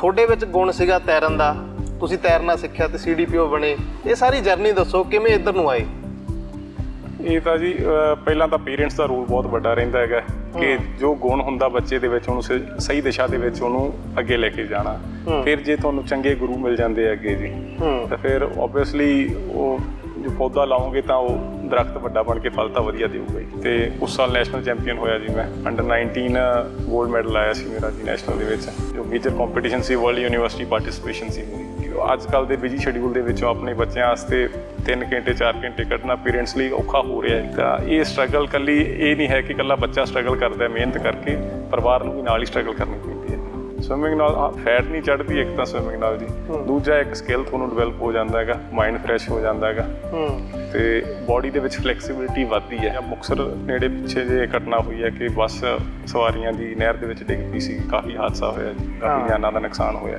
ਤੁਹਾਡੇ ਵਿੱਚ ਗੁਣ ਸੀਗਾ ਤੈਰਨ ਦਾ ਤੁਸੀਂ ਤੈਰਨਾ ਸਿੱਖਿਆ ਤੇ ਸੀਡੀਪੀਓ ਬਣੇ। ਇਹ ਸਾਰੀ ਜਰਨੀ ਦੱਸੋ ਕਿਵੇਂ ਇੱਧਰ ਨੂੰ ਆਏ? ਇਹ ਤਾਂ ਜੀ ਪਹਿਲਾਂ ਤਾਂ ਪੇਰੈਂਟਸ ਦਾ ਰੋਲ ਬਹੁਤ ਵੱਡਾ ਰਹਿੰਦਾ ਹੈਗਾ ਕਿ ਜੋ ਗੁਣ ਹੁੰਦਾ ਬੱਚੇ ਦੇ ਵਿੱਚ ਉਹਨੂੰ ਸਹੀ ਦਿਸ਼ਾ ਦੇ ਵਿੱਚ ਉਹਨੂੰ ਅੱਗੇ ਲੈ ਕੇ ਜਾਣਾ। ਫਿਰ ਜੇ ਤੁਹਾਨੂੰ ਚੰਗੇ ਗੁਰੂ ਮਿਲ ਜਾਂਦੇ ਅੱਗੇ ਜੀ ਤਾਂ ਫਿਰ ਆਬਵੀਅਸਲੀ ਉਹ ਜੋ ਪੌਦਾ ਲਾਓਗੇ ਤਾਂ ਉਹ ਦਰਖਤ ਵੱਡਾ ਬਣ ਕੇ ਫਲ ਤਾਂ ਵਧੀਆ ਦੇਊਗਾ ਜੀ ਤੇ ਉਸ ਸਾਲ ਨੈਸ਼ਨਲ ਚੈਂਪੀਅਨ ਹੋਇਆ ਜੀ ਮੈਂ। ਅੰਡਰ 19 골ਡ ਮੈਡਲ ਆਇਆ ਸੀ ਮੇਰਾ ਜੀ ਨੈਸ਼ਨਲ ਦੇ ਵਿੱਚ। ਜੋ ਮੇਜਰ ਕੰਪੀਟੀਸ਼ਨ ਸੀ ਵਰਲਡ ਯੂਨੀਵਰਸਿਟੀ ਪਾਰਟਿਸਿਪੇਸ਼ਨ ਸੀ ਮੇਰੀ। ਅੱਜ ਕੱਲ ਦੇ ਬਿਜ਼ੀ ਸ਼ਡਿਊਲ ਦੇ ਵਿੱਚੋਂ ਆਪਣੇ ਬੱਚਿਆਂ ਵਾਸਤੇ 3 ਘੰਟੇ 4 ਘੰਟੇ ਕੱਢਣਾ ਪੇਰੈਂਟਸ ਲਈ ਔਖਾ ਹੋ ਰਿਹਾ ਹੈ। ਤਾਂ ਇਹ ਸਟਰਗਲ ਕੱਲੀ ਇਹ ਨਹੀਂ ਹੈ ਕਿ ਕੱਲਾ ਬੱਚਾ ਸਟਰਗਲ ਕਰਦਾ ਹੈ ਮਿਹਨਤ ਕਰਕੇ, ਪਰਿਵਾਰ ਨੂੰ ਵੀ ਨਾਲ ਹੀ ਸਟਰਗਲ ਕਰਨੀ ਪੈਂਦੀ ਹੈ। ਸਵਿਮਿੰਗ ਨਾਲ ਫੈਟ ਨਹੀਂ ਚੜਦੀ ਇੱਕ ਤਾਂ ਸਵਿਮਿੰਗ ਨਾਲ ਜੀ। ਦੂਜਾ ਇੱਕ ਸਕਿੱਲ ਤੁਹਾਨੂੰ ਡਿਵੈਲਪ ਹੋ ਜਾਂਦਾ ਹੈਗਾ ਮਾਈਂਡ ਫਰੈਸ਼ ਹੋ ਜਾਂਦਾ ਹੈਗਾ। ਤੇ ਬਾਡੀ ਦੇ ਵਿੱਚ ਫਲੈਕਸੀਬਿਲਿਟੀ ਵੱਧਦੀ ਹੈ। ਮੁਕਸਰ ਨੇੜੇ ਪਿੱਛੇ ਜੇ ਘਟਨਾ ਹੋਈ ਹੈ ਕਿ ਬੱਸ ਸਵਾਰੀਆਂ ਦੀ ਨਹਿਰ ਦੇ ਵਿੱਚ ਡਿੱਗ ਪਈ ਸੀ ਕਾਫੀ ਹਾਦਸਾ ਹੋਇਆ ਜੀ ਕਾਫੀ ਜਾਨਾਂ ਦਾ ਨੁਕਸਾਨ ਹੋਇਆ।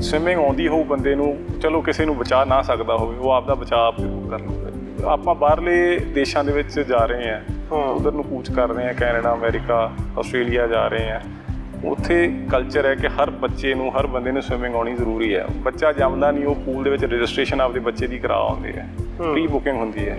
ਸਵਿਮਿੰਗ ਆਉਂਦੀ ਹੋਊ ਬੰਦੇ ਨੂੰ ਚਲੋ ਕਿਸੇ ਨੂੰ ਬਚਾ ਨਾ ਸਕਦਾ ਹੋਵੇ ਉਹ ਆਪਦਾ ਬਚਾਅ ਆਪ ਕਰ ਲਊਗਾ ਆਪਾਂ ਬਾਹਰਲੇ ਦੇਸ਼ਾਂ ਦੇ ਵਿੱਚ ਜਾ ਰਹੇ ਹਾਂ। ਉਧਰ ਨੂੰ ਕੂਚ ਕਰ ਰਹੇ ਹਾਂ ਕੈਨੇਡਾ ਅਮਰੀਕਾ ਆਸਟ੍ਰੇਲੀਆ ਜਾ ਰਹੇ ਹਾਂ। ਉੱਥੇ ਕਲਚਰ ਹੈ ਕਿ ਹਰ ਬੱਚੇ ਨੂੰ ਹਰ ਬੰਦੇ ਨੂੰ ਸਵਿਮਿੰਗ ਆਉਣੀ ਜ਼ਰੂਰੀ ਹੈ। ਬੱਚਾ ਜੰਮਦਾ ਨਹੀਂ ਉਹ ਪੂਲ ਦੇ ਵਿੱਚ ਰਜਿਸਟ੍ਰੇਸ਼ਨ ਆਪਦੇ ਬੱਚੇ ਦੀ ਕਰਾ ਆਉਂਦੇ ਹੈ। ਪ੍ਰੀ ਬੁਕਿੰਗ ਹੁੰਦੀ ਹੈ।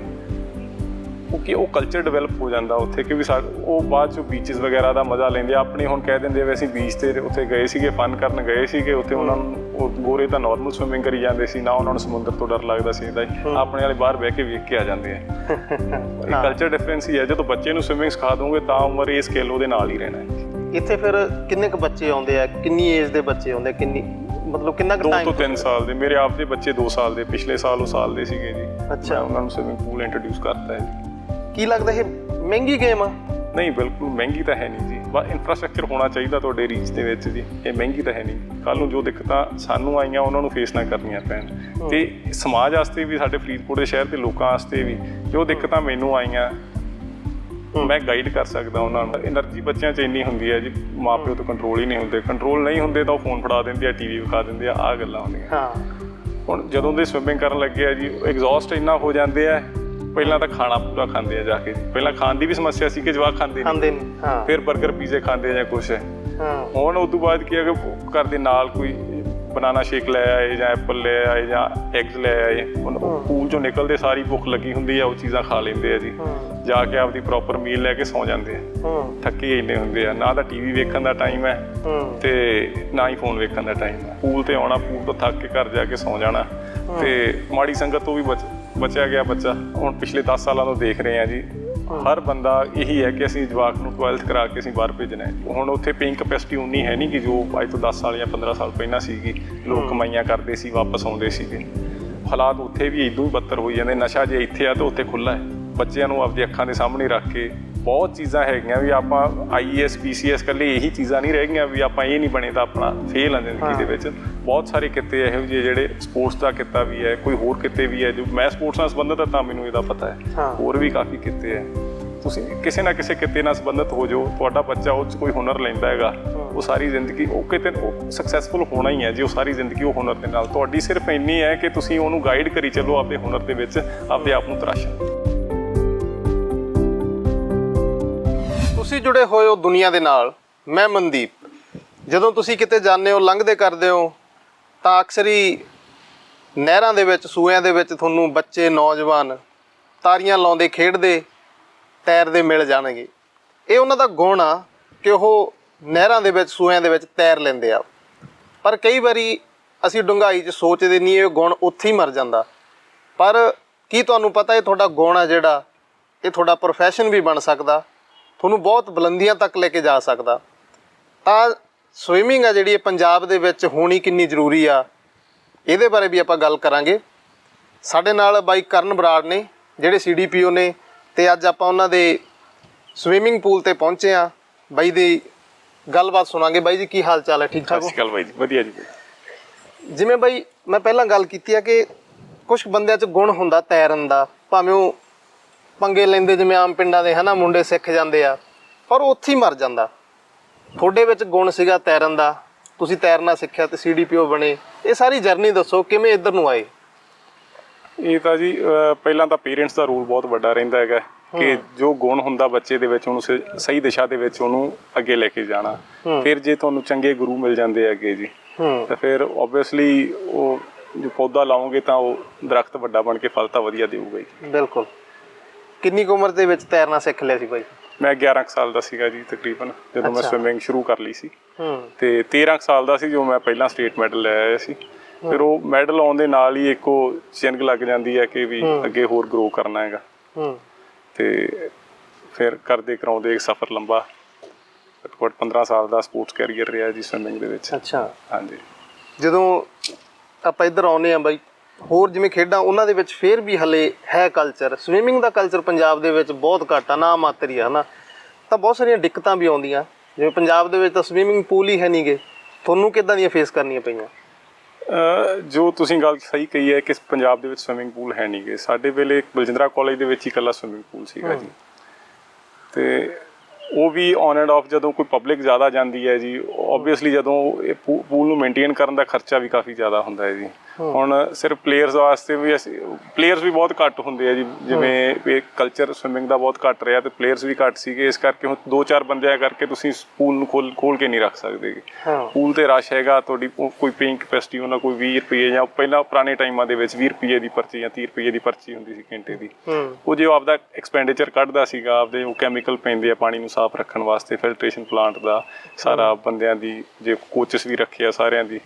ਉਹ ਕਿ ਉਹ ਕਲਚਰ ਡਿਵੈਲਪ ਹੋ ਜਾਂਦਾ ਉੱਥੇ ਕਿ ਵੀ ਸਾ- ਉਹ ਬਾਅਦ ਚ ਬੀਚਸ ਵਗੈਰਾ ਦਾ ਮਜ਼ਾ ਲੈਂਦੇ ਆ। ਆਪਣੇ ਹੁਣ ਕਹਿ ਦਿੰਦੇ ਵੀ ਅਸੀਂ ਬੀਚ ਤੇ ਉੱਥੇ ਗਏ ਸੀਗੇ ਫਨ ਕਰਨ ਗਏ ਸੀਗੇ ਉੱਥੇ ਉਹਨਾਂ ਨੂੰ ਉਹ ਗੋਰੇ ਤਾਂ ਨਾਰਮਲ ਸਵਿਮਿੰਗ ਕਰੀ ਜਾਂਦੇ ਸੀ ਨਾ ਉਹਨਾਂ ਨੂੰ ਸਮੁੰਦਰ ਤੋਂ ਡਰ ਲੱਗਦਾ ਸੀ ਇਹਦਾ ਹੀ ਆਪਣੇ ਵਾਲੇ ਬਾਹਰ ਬਹਿ ਕੇ ਵੇਖ ਕੇ ਆ ਜਾਂਦੇ ਆ। ਇਹ ਕਲਚਰ ਡਿਫਰੈਂਸ ਹੀ ਹੈ। ਜਦੋਂ ਬੱਚੇ ਨੂੰ ਸਵਿਮਿੰਗ ਸਿਖਾ ਦੋਗੇ ਤਾਂ ਉਮਰ ਇਹ ਸਕਿੱਲ ਉਹਦੇ ਨਾਲ ਹੀ ਰਹਿਣਾ ਹੈ। ਇੱਥੇ ਫਿਰ ਕਿੰਨੇ ਕੁ ਬੱਚੇ ਆਉਂਦੇ ਆ? ਕਿੰਨੀ ਏਜ ਦੇ ਬੱਚੇ ਆਉਂਦੇ ਆ? ਕਿੰਨੀ ਮਤਲਬ ਕਿੰਨਾ ਕੁ 2 ਟਾਈਮ ਤੋਂ 3 ਸਾਲ ਦੇ। ਮੇਰੇ ਆਪ ਦੇ ਬੱਚੇ 2 ਸਾਲ ਦੇ। ਪਿਛਲੇ ਸਾਲ ਉਹ ਸਾਲ ਦੇ ਸੀਗੇ ਜੀ। ਅੱਛਾ। ਮੈਂ ਉਹਨਾਂ ਨੂੰ ਸਵਿਮਿੰਗ ਪੂਲ ਇੰਟਰੋਡਿਊਸ ਕਰਤਾ ਹੈ ਜੀ। ਕੀ ਲੱਗਦਾ ਇਹ ਮਹਿੰਗੀ ਗੇਮ ਆ? ਨਹੀਂ ਬਿਲਕੁਲ ਮਹਿੰਗੀ ਤਾਂ ਹੈ ਨਹੀਂ ਜੀ। ਬਸ ਇਨਫਰਾਸਟ੍ਰਕਚਰ ਹੋਣਾ ਚਾਹੀਦਾ ਤੁਹਾਡੇ ਰੀਚ ਦੇ ਵਿੱਚ ਜੀ। ਇਹ ਮਹਿੰਗੀ ਤਾਂ ਹੈ ਨਹੀਂ। ਕੱਲ ਨੂੰ ਜੋ ਦਿੱਕਤਾਂ ਸਾਨੂੰ ਆਈਆਂ ਉਹਨਾਂ ਨੂੰ ਫੇਸ ਨਾ ਕਰਨੀਆਂ ਪੈਣ। ਤੇ ਸਮਾਜ ਵਾਸਤੇ ਵੀ ਸਾਡੇ ਫਰੀਦਕੋਟ ਦੇ ਸ਼ਹਿਰ ਦੇ ਲੋਕਾਂ ਵਾਸਤੇ ਵੀ ਜੋ ਦਿੱਕਤਾਂ ਮੈਨੂੰ ਆਈਆਂ ਮੈਂ ਗਾਈਡ ਕਰ ਸਕਦਾ ਉਹਨਾਂ ਨੂੰ। એનર્ਜੀ ਬੱਚਿਆਂ 'ਚ ਇੰਨੀ ਹੁੰਦੀ ਹੈ ਜੀ ਮਾਪਿਓ ਤੋਂ ਕੰਟਰੋਲ ਹੀ ਨਹੀਂ ਹੁੰਦੇ। ਕੰਟਰੋਲ ਨਹੀਂ ਹੁੰਦੇ ਤਾਂ ਉਹ ਫੋਨ ਫੜਾ ਦਿੰਦੇ ਆ ਟੀਵੀ ਵਿਖਾ ਦਿੰਦੇ ਆ ਆ ਗੱਲਾਂ ਹੁੰਦੀਆਂ। ਹਾਂ। ਹੁਣ ਜਦੋਂ ਦੇ ਸਵਿਮਿੰਗ ਕਰਨ ਲੱਗੇ ਆ ਜੀ ਐਗਜ਼ੌਸਟ ਇੰਨਾ ਹੋ ਜਾਂਦੇ ਆ ਪਹਿਲਾਂ ਤਾਂ ਖਾਣਾ ਪੂਰਾ ਖਾਂਦੇ ਆ ਜਾ ਕੇ। ਪਹਿਲਾਂ ਖਾਣ ਦੀ ਵੀ ਸਮੱਸਿਆ ਸੀ ਕਿ ਜਵਾਕ ਖਾਂਦੇ ਨਹੀਂ। ਖਾਂਦੇ ਨਹੀਂ ਹਾਂ। ਫਿਰ 버ਗਰ ਪੀਜ਼ੇ ਖਾਂਦੇ ਆ ਜਾਂ ਕੁਛ। ਹਾਂ। ਹੁਣ ਉਸ ਤੋਂ ਬਾਅਦ ਕੀ ਆ ਕਿ ਘਰ ਦੇ ਨਾਲ ਕੋਈ ਬਨਾਨਾ ਸ਼ੇਕ ਲੈ ਆਏ ਜਾਂ ਐਪਲ ਲੈ ਆਏ ਜਾਂ ਐਗਸ ਲੈ ਆਏ। ਉਹ ਪੂਲ ਚੋਂ ਨਿਕਲਦੇ ਸਾਰੀ ਭੁੱਖ ਲੱਗੀ ਹੁੰਦੀ ਆ ਉਹ ਚੀਜ਼ਾਂ ਖਾ ਲੈਂਦੇ ਆ ਜੀ। ਜਾ ਕੇ ਆਪਦੀ ਪ੍ਰੋਪਰ ਮੀਲ ਲੈ ਕੇ ਸੌ ਜਾਂਦੇ ਆ। ਥੱਕੇ ਇੰਨੇ ਹੁੰਦੇ ਆ। ਨਾ ਤਾਂ ਟੀਵੀ ਵੇਖਣ ਦਾ ਟਾਈਮ ਹੈ ਹੂੰ। ਤੇ ਨਾ ਹੀ ਫੋਨ ਵੇਖਣ ਦਾ ਟਾਈਮ ਹੈ ਪੂਲ ਤੇ ਆਉਣਾ ਪੂਲ ਤੋਂ ਥੱਕ ਕੇ ਘਰ ਜਾ ਕੇ ਸੌ ਜਾਣਾ। ਤੇ ਮਾੜੀ ਸੰਗਤ ਤੋਂ ਵੀ ਬਚ ਬਚਿਆ ਗਿਆ ਬੱਚਾ। ਹੁਣ ਪਿਛਲੇ 10 ਸਾਲਾਂ ਤੋਂ ਦੇਖ ਰਹੇ ਆ ਜੀ। ਹਰ ਬੰਦਾ ਇਹੀ ਹੈ ਕਿ ਅਸੀਂ ਜਵਾਕ ਨੂੰ 12th ਕਰਾ ਕੇ ਅਸੀਂ ਬਾਹਰ ਭੇਜਣਾ ਹੈ। ਹੁਣ ਉੱਥੇ ਪੇਇੰਗ ਕੈਪੈਸਿਟੀ ਉਨੀ ਹੈ ਨਹੀਂ ਕਿ ਜੋ ਅੱਜ ਤੋਂ 10 ਸਾਲ ਜਾਂ 15 ਸਾਲ ਪਹਿਲਾਂ ਸੀਗੀ। ਲੋਕ ਕਮਾਈਆਂ ਕਰਦੇ ਸੀ ਵਾਪਸ ਆਉਂਦੇ ਸੀਗੇ। ਹਾਲਾਤ ਉੱਥੇ ਵੀ ਇਦੋਂ ਹੀ ਬੱਤਰ ਹੋਈ ਜਾਂਦੇ। ਨਸ਼ਾ ਜੇ ਇੱਥੇ ਆ ਤਾਂ ਉੱਥੇ ਖੁੱਲਾ ਹੈ। ਬੱਚਿਆਂ ਨੂੰ ਆਪਦੀ ਅੱਖਾਂ ਦੇ ਸਾਹਮਣੇ ਰੱਖ ਕੇ ਬਹੁਤ ਚੀਜ਼ਾਂ ਹੈਗੀਆਂ ਵੀ ਆਪਾਂ ਆਈਐਸ ਪੀਸੀਐਸ ਕੱਲੇ ਇਹੀ ਚੀਜ਼ਾਂ ਨਹੀਂ ਰਹਿ ਗਈਆਂ ਵੀ ਆਪਾਂ ਇਹ ਨਹੀਂ ਬਣੇ ਤਾਂ ਆਪਣਾ ਫੇਲ ਆ ਜ਼ਿੰਦਗੀ ਦੇ ਵਿੱਚ। ਬਹੁਤ ਸਾਰੇ ਕਿੱਤੇ ਇਹੋ ਜਿਹੇ ਜਿਹੜੇ ਸਪੋਰਟਸ ਦਾ ਕਿੱਤਾ ਵੀ ਹੈ ਕੋਈ ਹੋਰ ਕਿੱਤੇ ਵੀ ਹੈ ਜੋ ਮੈਂ ਸਪੋਰਟਸ ਨਾਲ ਸੰਬੰਧਿਤ ਹਾਂ ਤਾਂ ਮੈਨੂੰ ਇਹਦਾ ਪਤਾ ਹੈ। ਹੋਰ ਵੀ ਕਾਫੀ ਕਿੱਤੇ ਹੈ। ਤੁਸੀਂ ਕਿਸੇ ਨਾ ਕਿਸੇ ਕਿੱਤੇ ਨਾਲ ਸੰਬੰਧਿਤ ਹੋ ਜਾਓ ਤੁਹਾਡਾ ਬੱਚਾ ਉਹ 'ਚ ਕੋਈ ਹੁਨਰ ਲੈਂਦਾ ਹੈਗਾ ਉਹ ਸਾਰੀ ਜ਼ਿੰਦਗੀ ਉਹ ਕਿਤੇ ਉਹ ਸਕਸੈਸਫੁਲ ਹੋਣਾ ਹੀ ਹੈ ਜੀ ਉਹ ਸਾਰੀ ਜ਼ਿੰਦਗੀ ਉਹ ਹੁਨਰ ਦੇ ਨਾਲ। ਤੁਹਾਡੀ ਸਿਰਫ ਇੰਨੀ ਹੈ ਕਿ ਤੁਸੀਂ ਉਹਨੂੰ ਗਾਈਡ ਕਰੀ ਚੱਲੋ ਆਪਦੇ ਹੁਨਰ ਦੇ ਵਿੱਚ ਆਪਦੇ ਆਪ ਨੂੰ ਤਰਾਸ਼ੋ। ਤੁਸੀਂ ਜੁੜੇ ਹੋਏ ਹੋ ਦੁਨੀਆ ਦੇ ਨਾਲ, ਮੈਂ ਮਨਦੀਪ। ਜਦੋਂ ਤੁਸੀਂ ਕਿਤੇ ਜਾਂਦੇ ਹੋ, ਲੰਘਦੇ ਕਰਦੇ ਹੋ, ਤਾਂ ਅਕਸਰ ਹੀ ਨਹਿਰਾਂ ਦੇ ਵਿੱਚ ਸੂਇਆਂ ਦੇ ਵਿੱਚ ਤੁਹਾਨੂੰ ਬੱਚੇ, ਨੌਜਵਾਨ ਤਾਰੀਆਂ ਲਾਉਂਦੇ, ਖੇਡਦੇ, ਤੈਰਦੇ ਮਿਲ ਜਾਣਗੇ। ਇਹ ਉਹਨਾਂ ਦਾ ਗੁਣ ਆ ਕਿ ਉਹ ਨਹਿਰਾਂ ਦੇ ਵਿੱਚ ਸੂਇਆਂ ਦੇ ਵਿੱਚ ਤੈਰ ਲੈਂਦੇ ਆ। ਪਰ ਕਈ ਵਾਰੀ ਅਸੀਂ ਡੂੰਘਾਈ 'ਚ ਸੋਚਦੇ ਨਹੀਂ, ਇਹ ਗੁਣ ਉੱਥੇ ਹੀ ਮਰ ਜਾਂਦਾ। ਪਰ ਕੀ ਤੁਹਾਨੂੰ ਪਤਾ ਇਹ ਤੁਹਾਡਾ ਗੁਣ ਆ ਜਿਹੜਾ? ਇਹ ਤੁਹਾਡਾ ਪ੍ਰੋਫੈਸ਼ਨ ਵੀ ਬਣ ਸਕਦਾ। ਤੁਹਾਨੂੰ ਬਹੁਤ ਬੁਲੰਦੀਆਂ ਤੱਕ ਲੈ ਕੇ ਜਾ ਸਕਦਾ। ਤਾਂ ਸਵਿਮਿੰਗ ਆ ਜਿਹੜੀ ਪੰਜਾਬ ਦੇ ਵਿੱਚ ਹੋਣੀ ਕਿੰਨੀ ਜ਼ਰੂਰੀ ਆ ਇਹਦੇ ਬਾਰੇ ਵੀ ਆਪਾਂ ਗੱਲ ਕਰਾਂਗੇ। ਸਾਡੇ ਨਾਲ ਬਾਈ ਕਰਨ ਬਰਾੜ ਨੇ ਜਿਹੜੇ ਸੀਡੀਪੀਓ ਨੇ ਤੇ ਅੱਜ ਆਪਾਂ ਉਹਨਾਂ ਦੇ ਸਵਿਮਿੰਗ ਪੂਲ ਤੇ ਪਹੁੰਚੇ ਆ ਬਾਈ ਦੀ ਗੱਲਬਾਤ ਸੁਣਾਂਗੇ। ਬਾਈ ਜੀ ਕੀ ਹਾਲ ਚਾਲ ਹੈ? ਠੀਕ ਠਾਕ ਸਤਿ ਹੋ ਸ਼੍ਰੀ ਅਕਾਲ ਬਾਈ ਜੀ ਵਧੀਆ ਜੀ। ਜਿਵੇਂ ਬਾਈ ਮੈਂ ਪਹਿਲਾਂ ਗੱਲ ਕੀਤੀ ਆ ਕਿ ਕੁਝ ਬੰਦਿਆਂ 'ਚ ਗੁਣ ਹੁੰਦਾ ਤੈਰਨ ਦਾ ਭਾਵੇਂ ਉਹ ਪੰਗੇ ਲੈਂਦੇ ਜਿਵੇਂ ਆਮ ਪਿੰਡਾਂ ਦੇ ਹਨਾ ਮੁੰਡੇ ਸਿੱਖ ਜਾਂਦੇ ਆ ਪਰ ਉੱਥੇ ਹੀ ਮਰ ਜਾਂਦਾ। ਤੁਹਾਡੇ ਵਿੱਚ ਗੁਣ ਸੀਗਾ ਤੈਰਨ ਦਾ ਤੁਸੀਂ ਤੈਰਨਾ ਸਿੱਖਿਆ ਤੇ ਸੀਡੀਪੀਓ ਬਣੇ। ਇਹ ਸਾਰੀ ਜਰਨੀ ਦੱਸੋ ਕਿਵੇਂ ਇੱਧਰ ਨੂੰ ਆਏ? ਇਹ ਤਾਂ ਜੀ ਪਹਿਲਾਂ ਤਾਂ ਪੇਰੈਂਟਸ ਦਾ ਰੋਲ ਬਹੁਤ ਵੱਡਾ ਰਹਿੰਦਾ ਹੈਗਾ ਕਿ ਜੋ ਗੁਣ ਹੁੰਦਾ ਬੱਚੇ ਦੇ ਵਿੱਚ ਉਹਨੂੰ ਸਹੀ ਦਿਸ਼ਾ ਦੇ ਵਿੱਚ ਉਹਨੂੰ ਅੱਗੇ ਲੈ ਕੇ ਜਾਣਾ। ਫਿਰ ਜੇ ਤੁਹਾਨੂੰ ਚੰਗੇ ਗੁਰੂ ਮਿਲ ਜਾਂਦੇ ਆ ਅੱਗੇ ਜੀ ਤਾਂ ਫਿਰ ਆਬਵੀਅਸਲੀ ਉਹ ਜੋ ਪੌਦਾ ਲਾਓਗੇ ਤਾਂ ਉਹ ਦਰਖਤ ਵੱਡਾ ਬਣ ਕੇ ਫਲ ਤਾਂ ਵਧੀਆ ਦੇਊਗਾ ਜੀ ਬਿਲਕੁਲ। ਕਿੰਨੀ ਕੁ ਉਮਰ ਦੇ ਵਿੱਚ ਤੈਰਨਾ ਸਿੱਖ ਲਿਆ ਸੀ ਬਾਈ? ਮੈਂ 11 ਕੁ ਸਾਲ ਦਾ ਸੀਗਾ ਜੀ ਤਕਰੀਬਨ ਜਦੋਂ ਮੈਂ ਅੱਛਾ। ਸਵਿਮਿੰਗ ਸ਼ੁਰੂ ਕਰ ਲਈ ਸੀ। ਹੂੰ। ਤੇ 13 ਕੁ ਸਾਲ ਦਾ ਸੀ ਜੋ ਮੈਂ ਪਹਿਲਾਂ ਸਟੇਟ ਮੈਡਲ ਲੈ ਆਇਆ ਸੀ। ਫਿਰ ਉਹ ਮੈਡਲ ਆਉਣ ਦੇ ਨਾਲ ਹੀ ਇੱਕੋ ਚਿੰਗ ਲੱਗ ਜਾਂਦੀ ਹੈ ਕਿ ਵੀ ਅੱਗੇ ਹੋਰ ਗਰੋ ਕਰਨਾ ਹੈਗਾ। ਹੂੰ। ਤੇ ਫਿਰ ਕਰਦੇ ਕਰਾਉਂਦੇ ਇੱਕ ਸਫ਼ਰ ਲੰਬਾ। ਘੱਟੋ ਘੱਟ 15 ਸਾਲ ਦਾ ਸਪੋਰਟਸ ਕੈਰੀਅਰ ਰਿਹਾ ਜੀ ਸਵਿਮਿੰਗ ਦੇ ਵਿੱਚ। ਅੱਛਾ। ਹਾਂਜੀ। ਜਦੋਂ ਆਪਾਂ ਇੱਧਰ ਆਉਨੇ ਆ ਬਾਈ ਹੋਰ ਜਿਵੇਂ ਖੇਡਾਂ ਉਹਨਾਂ ਦੇ ਵਿੱਚ ਫੇਰ ਵੀ ਹਲੇ ਹੈ ਕਲਚਰ ਸਵਿਮਿੰਗ ਦਾ ਕਲਚਰ ਪੰਜਾਬ ਦੇ ਵਿੱਚ ਬਹੁਤ ਘੱਟ ਆ ਨਾ ਮਾਤਰ ਹੀ ਆ ਹਨਾ? ਤਾਂ ਬਹੁਤ ਸਾਰੀਆਂ ਦਿੱਕਤਾਂ ਵੀ ਆਉਂਦੀਆਂ। ਜਿਵੇਂ ਪੰਜਾਬ ਦੇ ਵਿੱਚ ਤਾਂ ਸਵਿਮਿੰਗ ਪੂਲ ਹੀ ਹੈ ਨਹੀਂਗੇ ਤੁਹਾਨੂੰ ਕਿੱਦਾਂ ਦੀਆਂ ਫੇਸ ਕਰਨੀਆਂ ਪਈਆਂ? ਜੋ ਤੁਸੀਂ ਗੱਲ ਸਹੀ ਕਹੀ ਹੈ ਕਿ ਪੰਜਾਬ ਦੇ ਵਿੱਚ ਸਵਿਮਿੰਗ ਪੂਲ ਹੈ ਨਹੀਂਗੇ ਸਾਡੇ ਵੇਲੇ ਬਲਜਿੰਦਰਾ ਕਾਲਜ ਦੇ ਵਿੱਚ ਹੀ ਇਕੱਲਾ ਸਵਿਮਿੰਗ ਪੂਲ ਸੀਗਾ ਜੀ। ਤੇ ਉਹ ਵੀ ਔਨ ਐਂਡ ਆਫ ਜਦੋਂ ਕੋਈ ਪਬਲਿਕ ਜ਼ਿਆਦਾ ਜਾਂਦੀ ਹੈ ਜੀ ਆਬਵੀਅਸਲੀ ਜਦੋਂ ਇਹ ਪੂਲ ਨੂੰ ਮੇਨਟੇਨ ਕਰਨ ਦਾ ਖਰਚਾ ਵੀ ਕਾਫੀ ਜ਼ਿਆਦਾ ਹੁੰਦਾ ਹੈ ਜੀ। ਹੁਣ ਸਿਰਫ ਪਲੇਅਰਸ ਵਾਸਤੇ ਵੀ ਅਸੀਂ ਪਲੇਅਰਸ ਵੀ ਬਹੁਤ ਘੱਟ ਹੁੰਦੇ ਆ ਜੀ। ਜਿਵੇਂ ਇਹ ਕਲਚਰ ਸਵਿਮਿੰਗ ਦਾ ਬਹੁਤ ਘੱਟ ਰਿਹਾ ਤੇ ਪਲੇਅਰਸ ਵੀ ਘੱਟ ਸੀਗੇ। ਇਸ ਕਰਕੇ ਹੁਣ ਦੋ ਚਾਰ ਬੰਦਿਆਂ ਕਰਕੇ ਤੁਸੀਂ ਪੂਲ ਨੂੰ ਖੋਲ ਖੋਲ ਕੇ ਨਹੀਂ ਰੱਖ ਸਕਦੇ ਪੂਲ ਤੇ ਰਸ਼ ਹੈਗਾ ਤੁਹਾਡੀ ਕੋਈ ਪੇਇੰਗ ਕੈਪੈਸਿਟੀ ਉਹਨਾਂ ਕੋਈ 20 ਰੁਪਏ ਜਾਂ ਪਹਿਲਾਂ ਪੁਰਾਣੇ ਟਾਈਮਾਂ ਦੇ ਵਿੱਚ 20 ਰੁਪਏ ਦੀ ਪਰਚੀ ਜਾਂ 30 ਰੁਪਏ ਦੀ ਪਰਚੀ ਹੁੰਦੀ ਸੀ ਘੰਟੇ ਦੀ। ਉਹ ਜੇ ਆਪਦਾ ਐਕਸਪੈਂਡੀਚਰ ਕੱਢਦਾ ਸੀਗਾ ਆਪਦੇ ਉਹ ਕੈਮੀਕਲ ਪੈਂਦੇ ਆ ਪਾਣੀ ਨੂੰ ਸਾਫ਼ ਰੱਖਣ ਵਾਸਤੇ ਫਿਲਟਰੇਸ਼ਨ ਪਲਾਂਟ ਦਾ ਸਾਰਾ ਬੰਦਿਆਂ ਦੀ ਜੇ ਕੋਚਸ ਵੀ ਰੱਖੇ ਆ ਸਾਰਿਆਂ ਦੀ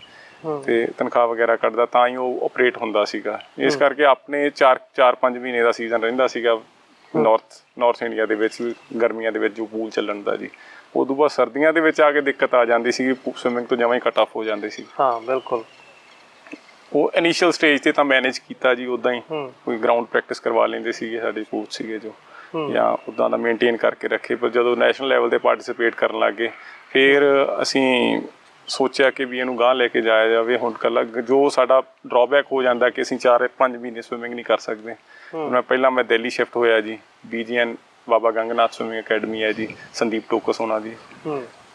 ਤੇ ਤਨਖਾਹ ਵਗੈਰਾ ਕੱਢਦਾ ਤਾਂ ਹੀ ਉਹ ਆਪਰੇਟ ਹੁੰਦਾ ਸੀਗਾ। ਇਸ ਕਰਕੇ ਆਪਣੇ 4 4-5 ਮਹੀਨੇ ਦਾ ਸੀਜ਼ਨ ਰਹਿੰਦਾ ਸੀਗਾ ਨਾਰਥ ਨਾਰਥ ਇੰਡੀਆ ਦੇ ਵਿੱਚ ਗਰਮੀਆਂ ਦੇ ਵਿੱਚ ਜੋ ਪੂਲ ਚੱਲਣ ਦਾ ਜੀ। ਉਦੋਂ ਬਾਅਦ ਸਰਦੀਆਂ ਦੇ ਵਿੱਚ ਆ ਕੇ ਦਿੱਕਤ ਆ ਜਾਂਦੀ ਸੀ ਸਵਿਮਿੰਗ ਤੋਂ ਜਮਾਂ ਹੀ ਕੱਟ ਆਫ ਹੋ ਜਾਂਦੇ ਸੀ। ਹਾਂ ਬਿਲਕੁਲ। ਉਹ ਇਨੀਸ਼ੀਅਲ ਸਟੇਜ ਤੇ ਤਾਂ ਮੈਨੇਜ ਕੀਤਾ ਜੀ ਉਦਾਂ ਹੀ। ਹੂੰ। ਕੋਈ ਗਰਾਊਂਡ ਪ੍ਰੈਕਟਿਸ ਕਰਵਾ ਲੈਂਦੇ ਸੀਗੇ ਸਾਡੇ ਕੋਚ ਸੀਗੇ ਜੋ। ਜਾਂ ਉਦਾਂ ਦਾ ਮੇਨਟੇਨ ਕਰਕੇ ਰੱਖੇ ਪਰ ਜਦੋਂ ਨੈਸ਼ਨਲ ਲੈਵਲ ਤੇ ਪਾਰਟਿਸਿਪੇਟ ਕਰਨ ਲੱਗੇ ਫਿਰ ਅਸੀਂ ਸੋਚਿਆ ਕਿ ਵੀ ਇਹਨੂੰ ਗਾਂਹ ਲੈ ਕੇ ਜਾਇਆ ਜਾਵੇ ਹੁਣ ਕੱਲਾ ਜੋ ਸਾਡਾ ਡਰਾਬੈਕ ਹੋ ਜਾਂਦਾ ਕਿ ਅਸੀਂ 4-5 ਮਹੀਨੇ ਸਵਿਮਿੰਗ ਨਹੀਂ ਕਰ ਸਕਦੇ। ਮੈਂ ਪਹਿਲਾਂ ਮੈਂ ਦਿੱਲੀ ਸ਼ਿਫਟ ਹੋਇਆ ਜੀ ਬੀਜੀਐਨ ਬਾਬਾ ਗੰਗਨਾਥ ਸਵਿਮਿੰਗ ਅਕੈਡਮੀ ਹੈ ਜੀ ਸੰਦੀਪ ਟੋਕਸ ਉਹਨਾਂ ਦੀ।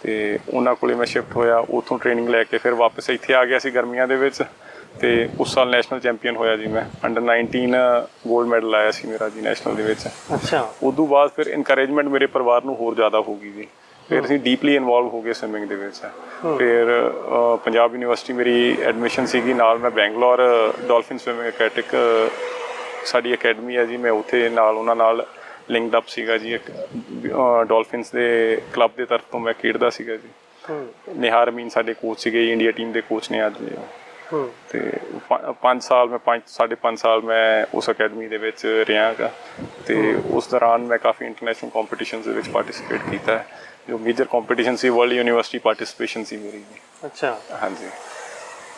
ਤੇ ਉਹਨਾਂ ਕੋਲੇ ਮੈਂ ਸ਼ਿਫਟ ਹੋਇਆ ਉੱਥੋਂ ਟ੍ਰੇਨਿੰਗ ਲੈ ਕੇ ਫਿਰ ਵਾਪਸ ਇੱਥੇ ਆ ਗਿਆ ਸੀ ਗਰਮੀਆਂ ਦੇ ਵਿੱਚ। ਤੇ ਉਸ ਸਾਲ ਨੈਸ਼ਨਲ ਚੈਂਪੀਅਨ ਹੋਇਆ ਜੀ ਮੈਂ। ਅੰਡਰ 19 골ਡ ਮੈਡਲ ਆਇਆ ਸੀ ਮੇਰਾ ਜੀ ਨੈਸ਼ਨਲ ਦੇ ਵਿੱਚ। ਅੱਛਾ। ਉਦੋਂ ਬਾਅਦ ਫਿਰ ਇਨਕਰੇਜਮੈਂਟ ਮੇਰੇ ਪਰਿਵਾਰ ਨੂੰ ਹੋਰ ਜ਼ਿਆਦਾ ਹੋ ਗਈ ਜੀ। ਫਿਰ ਅਸੀਂ ਡੀਪਲੀ ਇਨਵੋਲਵ ਹੋ ਗਏ ਸਵਿਮਿੰਗ ਦੇ ਵਿੱਚ। ਫਿਰ ਪੰਜਾਬ ਯੂਨੀਵਰਸਿਟੀ ਮੇਰੀ ਐਡਮਿਸ਼ਨ ਸੀਗੀ ਨਾਲ ਮੈਂ ਬੈਂਗਲੌਰ ਡਾਲਫਿਨ ਸਵਿਮਿੰਗ ਅਕੈਡਿਕ ਸਾਡੀ ਅਕੈਡਮੀ ਹੈ ਜੀ ਮੈਂ ਉੱਥੇ ਨਾਲ ਉਹਨਾਂ ਨਾਲ ਲਿੰਕਡ ਅਪ ਸੀਗਾ ਜੀ ਇੱਕ ਡਾਲਫਿਨਸ ਦੇ ਕਲੱਬ ਦੇ ਤਰਫ ਤੋਂ ਮੈਂ ਖੇਡਦਾ ਸੀਗਾ ਜੀ। ਨਿਹਾਰ ਅਮੀਨ ਸਾਡੇ ਕੋਚ ਸੀਗੇ ਇੰਡੀਆ ਟੀਮ ਦੇ ਕੋਚ ਨੇ ਅੱਜ। ਤੇ 5 ਸਾਲ ਮੈਂ 5 ਸਾਢੇ ਪੰਜ ਸਾਲ ਮੈਂ ਉਸ ਅਕੈਡਮੀ ਦੇ ਵਿੱਚ ਰਿਹਾਗਾ ਤੇ ਉਸ ਦੌਰਾਨ ਮੈਂ ਕਾਫੀ ਇੰਟਰਨੈਸ਼ਨਲ ਕੰਪੀਟੀਸ਼ਨਸ ਦੇ ਵਿੱਚ ਪਾਰਟਿਸਿਪੇਟ ਕੀਤਾ ਹੈ। ਜੋ ਮੇਜਰ ਕੰਪੀਟੀਸ਼ਨ ਸੀ ਵਰਲਡ ਯੂਨੀਵਰਸਿਟੀ ਪਾਰਟਿਸਿਪੇਸ਼ਨ ਸੀ ਮੇਰੀ ਜੀ ਅੱਛਾ। ਹਾਂਜੀ।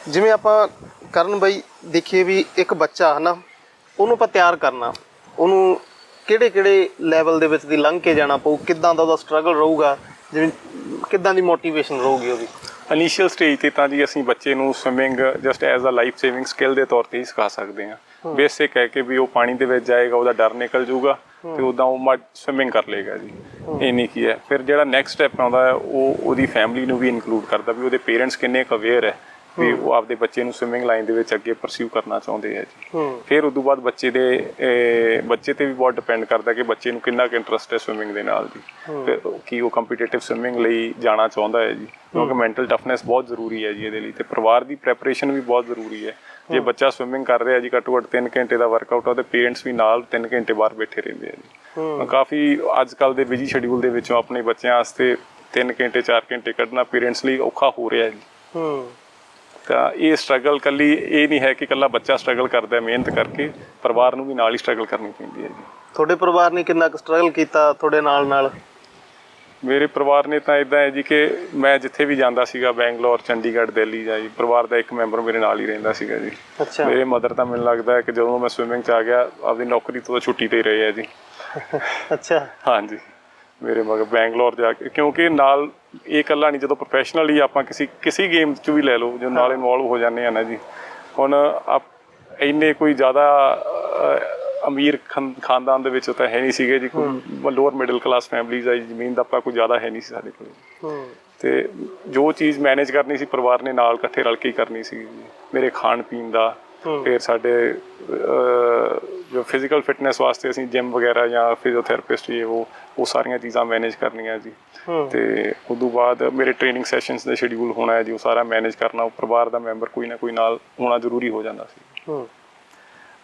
ਜਿਵੇਂ ਆਪਾਂ ਕਰਨ ਬਾਈ ਦੇਖੀਏ ਵੀ ਇੱਕ ਬੱਚਾ ਹਨਾ ਉਹਨੂੰ ਆਪਾਂ ਤਿਆਰ ਕਰਨਾ ਉਹਨੂੰ ਕਿਹੜੇ ਕਿਹੜੇ ਲੈਵਲ ਦੇ ਵਿੱਚ ਦੀ ਲੰਘ ਕੇ ਜਾਣਾ ਪਊ ਕਿੱਦਾਂ ਦਾ ਉਹਦਾ ਸਟਰਗਲ ਰਹੂਗਾ ਜਿਵੇਂ ਕਿੱਦਾਂ ਦੀ ਮੋਟੀਵੇਸ਼ਨ ਰਹੂਗੀ ਉਹਦੀ? ਇਨੀਸ਼ੀਅਲ ਸਟੇਜ ਤੇ ਤਾਂ ਜੀ ਅਸੀਂ ਬੱਚੇ ਨੂੰ swimming just as a life saving skill ਦੇ ਤੌਰ ਤੇ ਹੀ ਸਿਖਾ ਸਕਦੇ ਹਾਂ। ਬੇਸਿਕ ਹੈ ਕਿ ਵੀ ਉਹ ਪਾਣੀ ਦੇ ਵਿੱਚ ਜਾਏਗਾ ਉਹਦਾ ਡਰ ਨਿਕਲ ਜਾਊਗਾ ਤੇ ਉਦਾਂ ਉਹ ਸਵਿਮਿੰਗ ਕਰ ਲੇਗਾ ਜੀ। ਇਹ ਨਹੀਂ ਕੀ ਹੈ। ਫਿਰ ਜਿਹੜਾ ਨੈਕਸਟ ਸਟੈਪ ਆਉਂਦਾ ਹੈ ਉਹ ਉਹਦੀ ਫੈਮਿਲੀ ਨੂੰ ਵੀ ਇਨਕਲੂਡ ਕਰਦਾ ਵੀ ਉਹਦੇ ਪੇਰੈਂਟਸ ਕਿੰਨੇ ਕੁ ਅਵੇਅਰ ਹੈ ਵੀ ਉਹ ਆਪਦੇ ਬੱਚੇ ਨੂੰ ਸਵਿਮਿੰਗ ਲਾਈਨ ਦੇ ਵਿੱਚ ਅੱਗੇ ਪਰਸਿਊ ਕਰਨਾ ਚਾਹੁੰਦੇ ਹੈ ਜੀ। ਫਿਰ ਉਦੋਂ ਬਾਅਦ ਬੱਚੇ ਦੇ ਬੱਚੇ ਤੇ ਵੀ ਬਹੁਤ ਡਿਪੈਂਡ ਕਰਦਾ ਕਿ ਬੱਚੇ ਨੂੰ ਕਿੰਨਾ ਕੁ ਇੰਟਰਸਟ ਹੈ ਸਵਿਮਿੰਗ ਦੇ ਨਾਲ ਜੀ। ਫਿਰ ਕੀ ਉਹ ਕੰਪੀਟੀਟਿਵ ਸਵਿਮਿੰਗ ਲਈ ਜਾਣਾ ਚਾਹੁੰਦਾ ਹੈ ਜੀ। ਕਿਉਂਕਿ ਮੈਂਟਲ ਟਫਨੈਸ ਬਹੁਤ ਜ਼ਰੂਰੀ ਹੈ ਜੀ ਇਹਦੇ ਲਈ ਤੇ ਪਰਿਵਾਰ ਦੀ ਪ੍ਰੈਪਰੇਸ਼ਨ ਵੀ ਬਹੁਤ ਜ਼ਰੂਰੀ ਹੈ। ਜੇ ਬੱਚਾ ਸਵਿਮਿੰਗ ਕਰ ਰਿਹਾ ਜੀ ਘੱਟੋ ਘੱਟ 3 ਘੰਟੇ ਦਾ ਵਰਕਆਊਟ ਆ ਤੇ ਪੇਰੈਂਟਸ ਵੀ ਨਾਲ 3 ਘੰਟੇ ਬਾਹਰ ਬੈਠੇ ਰਹਿੰਦੇ ਆ ਜੀ। ਕਾਫੀ ਅੱਜ ਕੱਲ ਦੇ ਬਿਜ਼ੀ ਸ਼ਡਿਊਲ ਦੇ ਵਿੱਚੋਂ ਆਪਣੇ ਬੱਚਿਆਂ ਵਾਸਤੇ 3 ਘੰਟੇ 4 ਘੰਟੇ ਕੱਢਣਾ ਪੇਰੈਂਟਸ ਲਈ ਔਖਾ ਹੋ ਰਿਹਾ ਜੀ। ਹੂੰ। ਤਾਂ ਇਹ ਸਟਰਗਲ ਕੱਲੀ ਇਹ ਨਹੀਂ ਹੈ ਕਿ ਕੱਲਾ ਬੱਚਾ ਸਟਰਗਲ ਕਰਦਾ ਹੈ ਮਿਹਨਤ ਕਰਕੇ ਪਰਿਵਾਰ ਨੂੰ ਵੀ ਨਾਲ ਹੀ ਸਟਰਗਲ ਕਰਨੀ ਪੈਂਦੀ ਹੈ ਜੀ। ਤੁਹਾਡੇ ਪਰਿਵਾਰ ਨੇ ਕਿੰਨਾ ਕੁ ਸਟਰਗਲ ਕੀਤਾ ਤੁਹਾਡੇ ਨਾਲ ਨਾਲ ਮੇਰੇ ਪਰਿਵਾਰ ਨੇ ਤਾਂ ਇਦਾਂ ਹੈ ਜੀ ਕਿ ਮੈਂ ਜਿੱਥੇ ਵੀ ਜਾਂਦਾ ਸੀਗਾ ਬੈਂਗਲੌਰ ਚੰਡੀਗੜ੍ਹ ਦਿੱਲੀ ਜਾਂ ਜੀ ਪਰਿਵਾਰ ਦਾ ਇੱਕ ਮੈਂਬਰ ਮੇਰੇ ਨਾਲ ਹੀ ਰਹਿੰਦਾ ਸੀਗਾ ਜੀ। ਅੱਛਾ। ਮੇਰੇ ਮਦਰ ਤਾਂ ਮੈਨੂੰ ਲੱਗਦਾ ਹੈ ਕਿ ਜਦੋਂ ਮੈਂ ਸਵਿਮਿੰਗ 'ਚ ਆ ਗਿਆ ਆਪਦੀ ਨੌਕਰੀ ਤੋਂ ਤਾਂ ਛੁੱਟੀ ਤੇ ਹੀ ਰਹੇ ਆ ਜੀ। ਅੱਛਾ। ਹਾਂਜੀ। ਮੇਰੇ ਮਗਰ ਬੈਂਗਲੌਰ ਜਾ ਕੇ ਕਿਉਂਕਿ ਨਾਲ ਇਹ ਇਕੱਲਾ ਨਹੀਂ ਜਦੋਂ ਪ੍ਰੋਫੈਸ਼ਨਲੀ ਆਪਾਂ ਕਿਸੇ ਕਿਸੇ ਗੇਮ 'ਚ ਵੀ ਲੈ ਲਓ ਜੋ ਨਾਲ ਇਨਵੋਲਵ ਹੋ ਜਾਂਦੇ ਆ ਨਾ ਜੀ। ਹੁਣ ਇੰਨੇ ਕੋਈ ਜ਼ਿਆਦਾ ਅਮੀਰ ਖਾਨ- ਖਾਨਦਾਨ ਦੇ ਵਿੱਚ ਤਾਂ ਹੈ ਨਹੀਂ ਸੀਗੇ ਜੀ ਕੋਈ ਲੋਅਰ ਮਿਡਲ ਕਲਾਸ ਫੈਮਿਲੀਜ਼ ਆ ਜ਼ਮੀਨ ਦਾ ਆਪਾਂ ਕੋਈ ਜ਼ਿਆਦਾ ਹੈ ਨਹੀਂ ਸੀ ਸਾਡੇ ਕੋਲ। ਹੂੰ। ਤੇ ਜੋ ਚੀਜ਼ ਮੈਨੇਜ ਕਰਨੀ ਸੀ ਪਰਿਵਾਰ ਨੇ ਨਾਲ ਇਕੱਠੇ ਰਲ ਕੇ ਕਰਨੀ ਸੀ ਜੀ। ਮੇਰੇ ਖਾਣ ਪੀਣ ਦਾ। ਫਿਰ ਸਾਡੇ ਜੋ ਫਿਜ਼ੀਕਲ ਫਿਟਨੈਸ ਵਾਸਤੇ ਅਸੀਂ ਜਿਮ ਵਗੈਰਾ ਜਾਂ ਫਿਜ਼ੀਓਥੈਰੇਪਿਸਟ ਇਹ ਉਹ ਉਹ ਸਾਰੀਆਂ ਚੀਜ਼ਾਂ ਮੈਨੇਜ ਕਰਨੀਆਂ ਜੀ। ਤੇ ਉਸ ਤੋਂ ਬਾਅਦ ਮੇਰੇ ਟ੍ਰੇਨਿੰਗ ਸੈਸ਼ਨਸ ਦਾ ਸ਼ਡਿਊਲ ਹੋਣਾ ਹੈ ਜੀ ਉਹ ਸਾਰਾ ਮੈਨੇਜ ਕਰਨਾ ਉਹ ਪਰਿਵਾਰ ਦਾ ਮੈਂਬਰ ਕੋਈ ਨਾ ਕੋਈ ਨਾਲ ਹੋਣਾ ਜ਼ਰੂਰੀ ਹੋ ਜਾਂਦਾ ਸੀ। ਹੂੰ।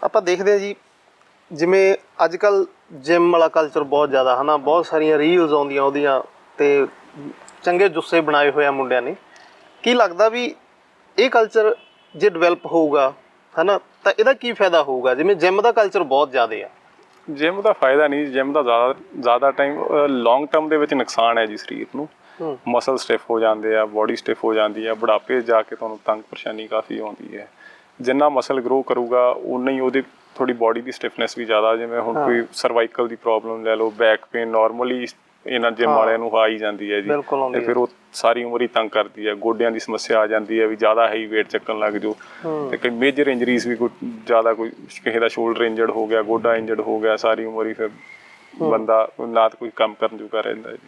ਆਪਾਂ ਦੇਖਦੇ ਹਾਂ ਜੀ ਜਿਵੇਂ ਅੱਜ ਕੱਲ ਜਿਮ ਵਾਲਾ ਕਲਚਰ ਬਹੁਤ ਜ਼ਿਆਦਾ ਹਨਾ? ਬਹੁਤ ਸਾਰੀਆਂ ਰੀਲਸ ਆਉਂਦੀਆਂ ਉਹਦੀਆਂ ਤੇ ਚੰਗੇ ਜੁੱਸੇ ਬਣਾਏ ਹੋਏ ਆ ਮੁੰਡਿਆਂ ਨੇ। ਕੀ ਲੱਗਦਾ ਵੀ ਇਹ ਕਲਚਰ ਜੇ ਡਿਵੈਲਪ ਹੋਊਗਾ ਹਨਾ ਤਾਂ ਇਹਦਾ ਕੀ ਫਾਇਦਾ ਹੋਊਗਾ? ਜਿਵੇਂ ਜਿਮ ਦਾ ਕਲਚਰ ਬਹੁਤ ਜ਼ਿਆਦਾ ਆ। ਜਿਮ ਦਾ ਫਾਇਦਾ ਨਹੀਂ ਜਿਮ ਦਾ ਜ਼ਿਆਦਾ ਜ਼ਿਆਦਾ ਟਾਈਮ ਲੌਂਗ ਟਰਮ ਦੇ ਵਿੱਚ ਨੁਕਸਾਨ ਹੈ ਜੀ ਸਰੀਰ ਨੂੰ। ਮਸਲ ਸਟਿਫ ਹੋ ਜਾਂਦੇ ਆ ਬਾਡੀ ਸਟਿਫ ਹੋ ਜਾਂਦੀ ਆ ਬੁਢਾਪੇ ਜਾ ਕੇ ਤੁਹਾਨੂੰ ਤੰਗ ਪਰੇਸ਼ਾਨੀ ਕਾਫੀ ਆਉਂਦੀ ਹੈ। ਜਿੰਨਾ ਮਸਲ ਗਰੋ ਕਰੂਗਾ ਉਨਾ ਹੀ ਉਹਦੀ ਥੋੜੀ ਬਾਡੀ ਦੀ ਸਟਿਫਨੈਸ ਵੀ ਜ਼ਿਆਦਾ ਜਿਵੇਂ ਹੁਣ ਕੋਈ ਸਰਵਾਈਕਲ ਦੀ ਪ੍ਰੋਬਲਮ ਲੈ ਲਓ ਬੈਕ ਪੇਨ ਨਾਰਮਲੀ ਇਹਨਾਂ ਜਿਮ ਵਾਲਿਆਂ ਨੂੰ ਆ ਹੀ ਜਾਂਦੀ ਹੈ ਜੀ। ਤੇ ਫਿਰ ਉਹ ਸਾਰੀ ਉਮਰ ਹੀ ਤੰਗ ਕਰਦੀ ਹੈ। ਗੋਡਿਆਂ ਦੀ ਸਮੱਸਿਆ ਆ ਜਾਂਦੀ ਹੈ ਵੀ ਜ਼ਿਆਦਾ ਹੈਵੀ weight ਚੱਕਣ ਲੱਗ ਜਾਓ। ਤੇ ਕਈ ਮੇਜਰ ਇੰਜਰੀਜ਼ ਵੀ ਕੋਈ ਜ਼ਿਆਦਾ ਕੋਈ ਕਿਸੇ ਦਾ ਸ਼ੋਲਡਰ ਇੰਜਰਡ ਹੋ ਗਿਆ ਗੋਡਾ ਇੰਜਰਡ ਹੋ ਗਿਆ ਸਾਰੀ ਉਮਰ ਹੀ ਫਿਰ ਬੰਦਾ ਨਾ ਕੋਈ ਕੰਮ ਕਰਨ ਜੋਗਾ ਰਹਿੰਦਾ ਜੀ।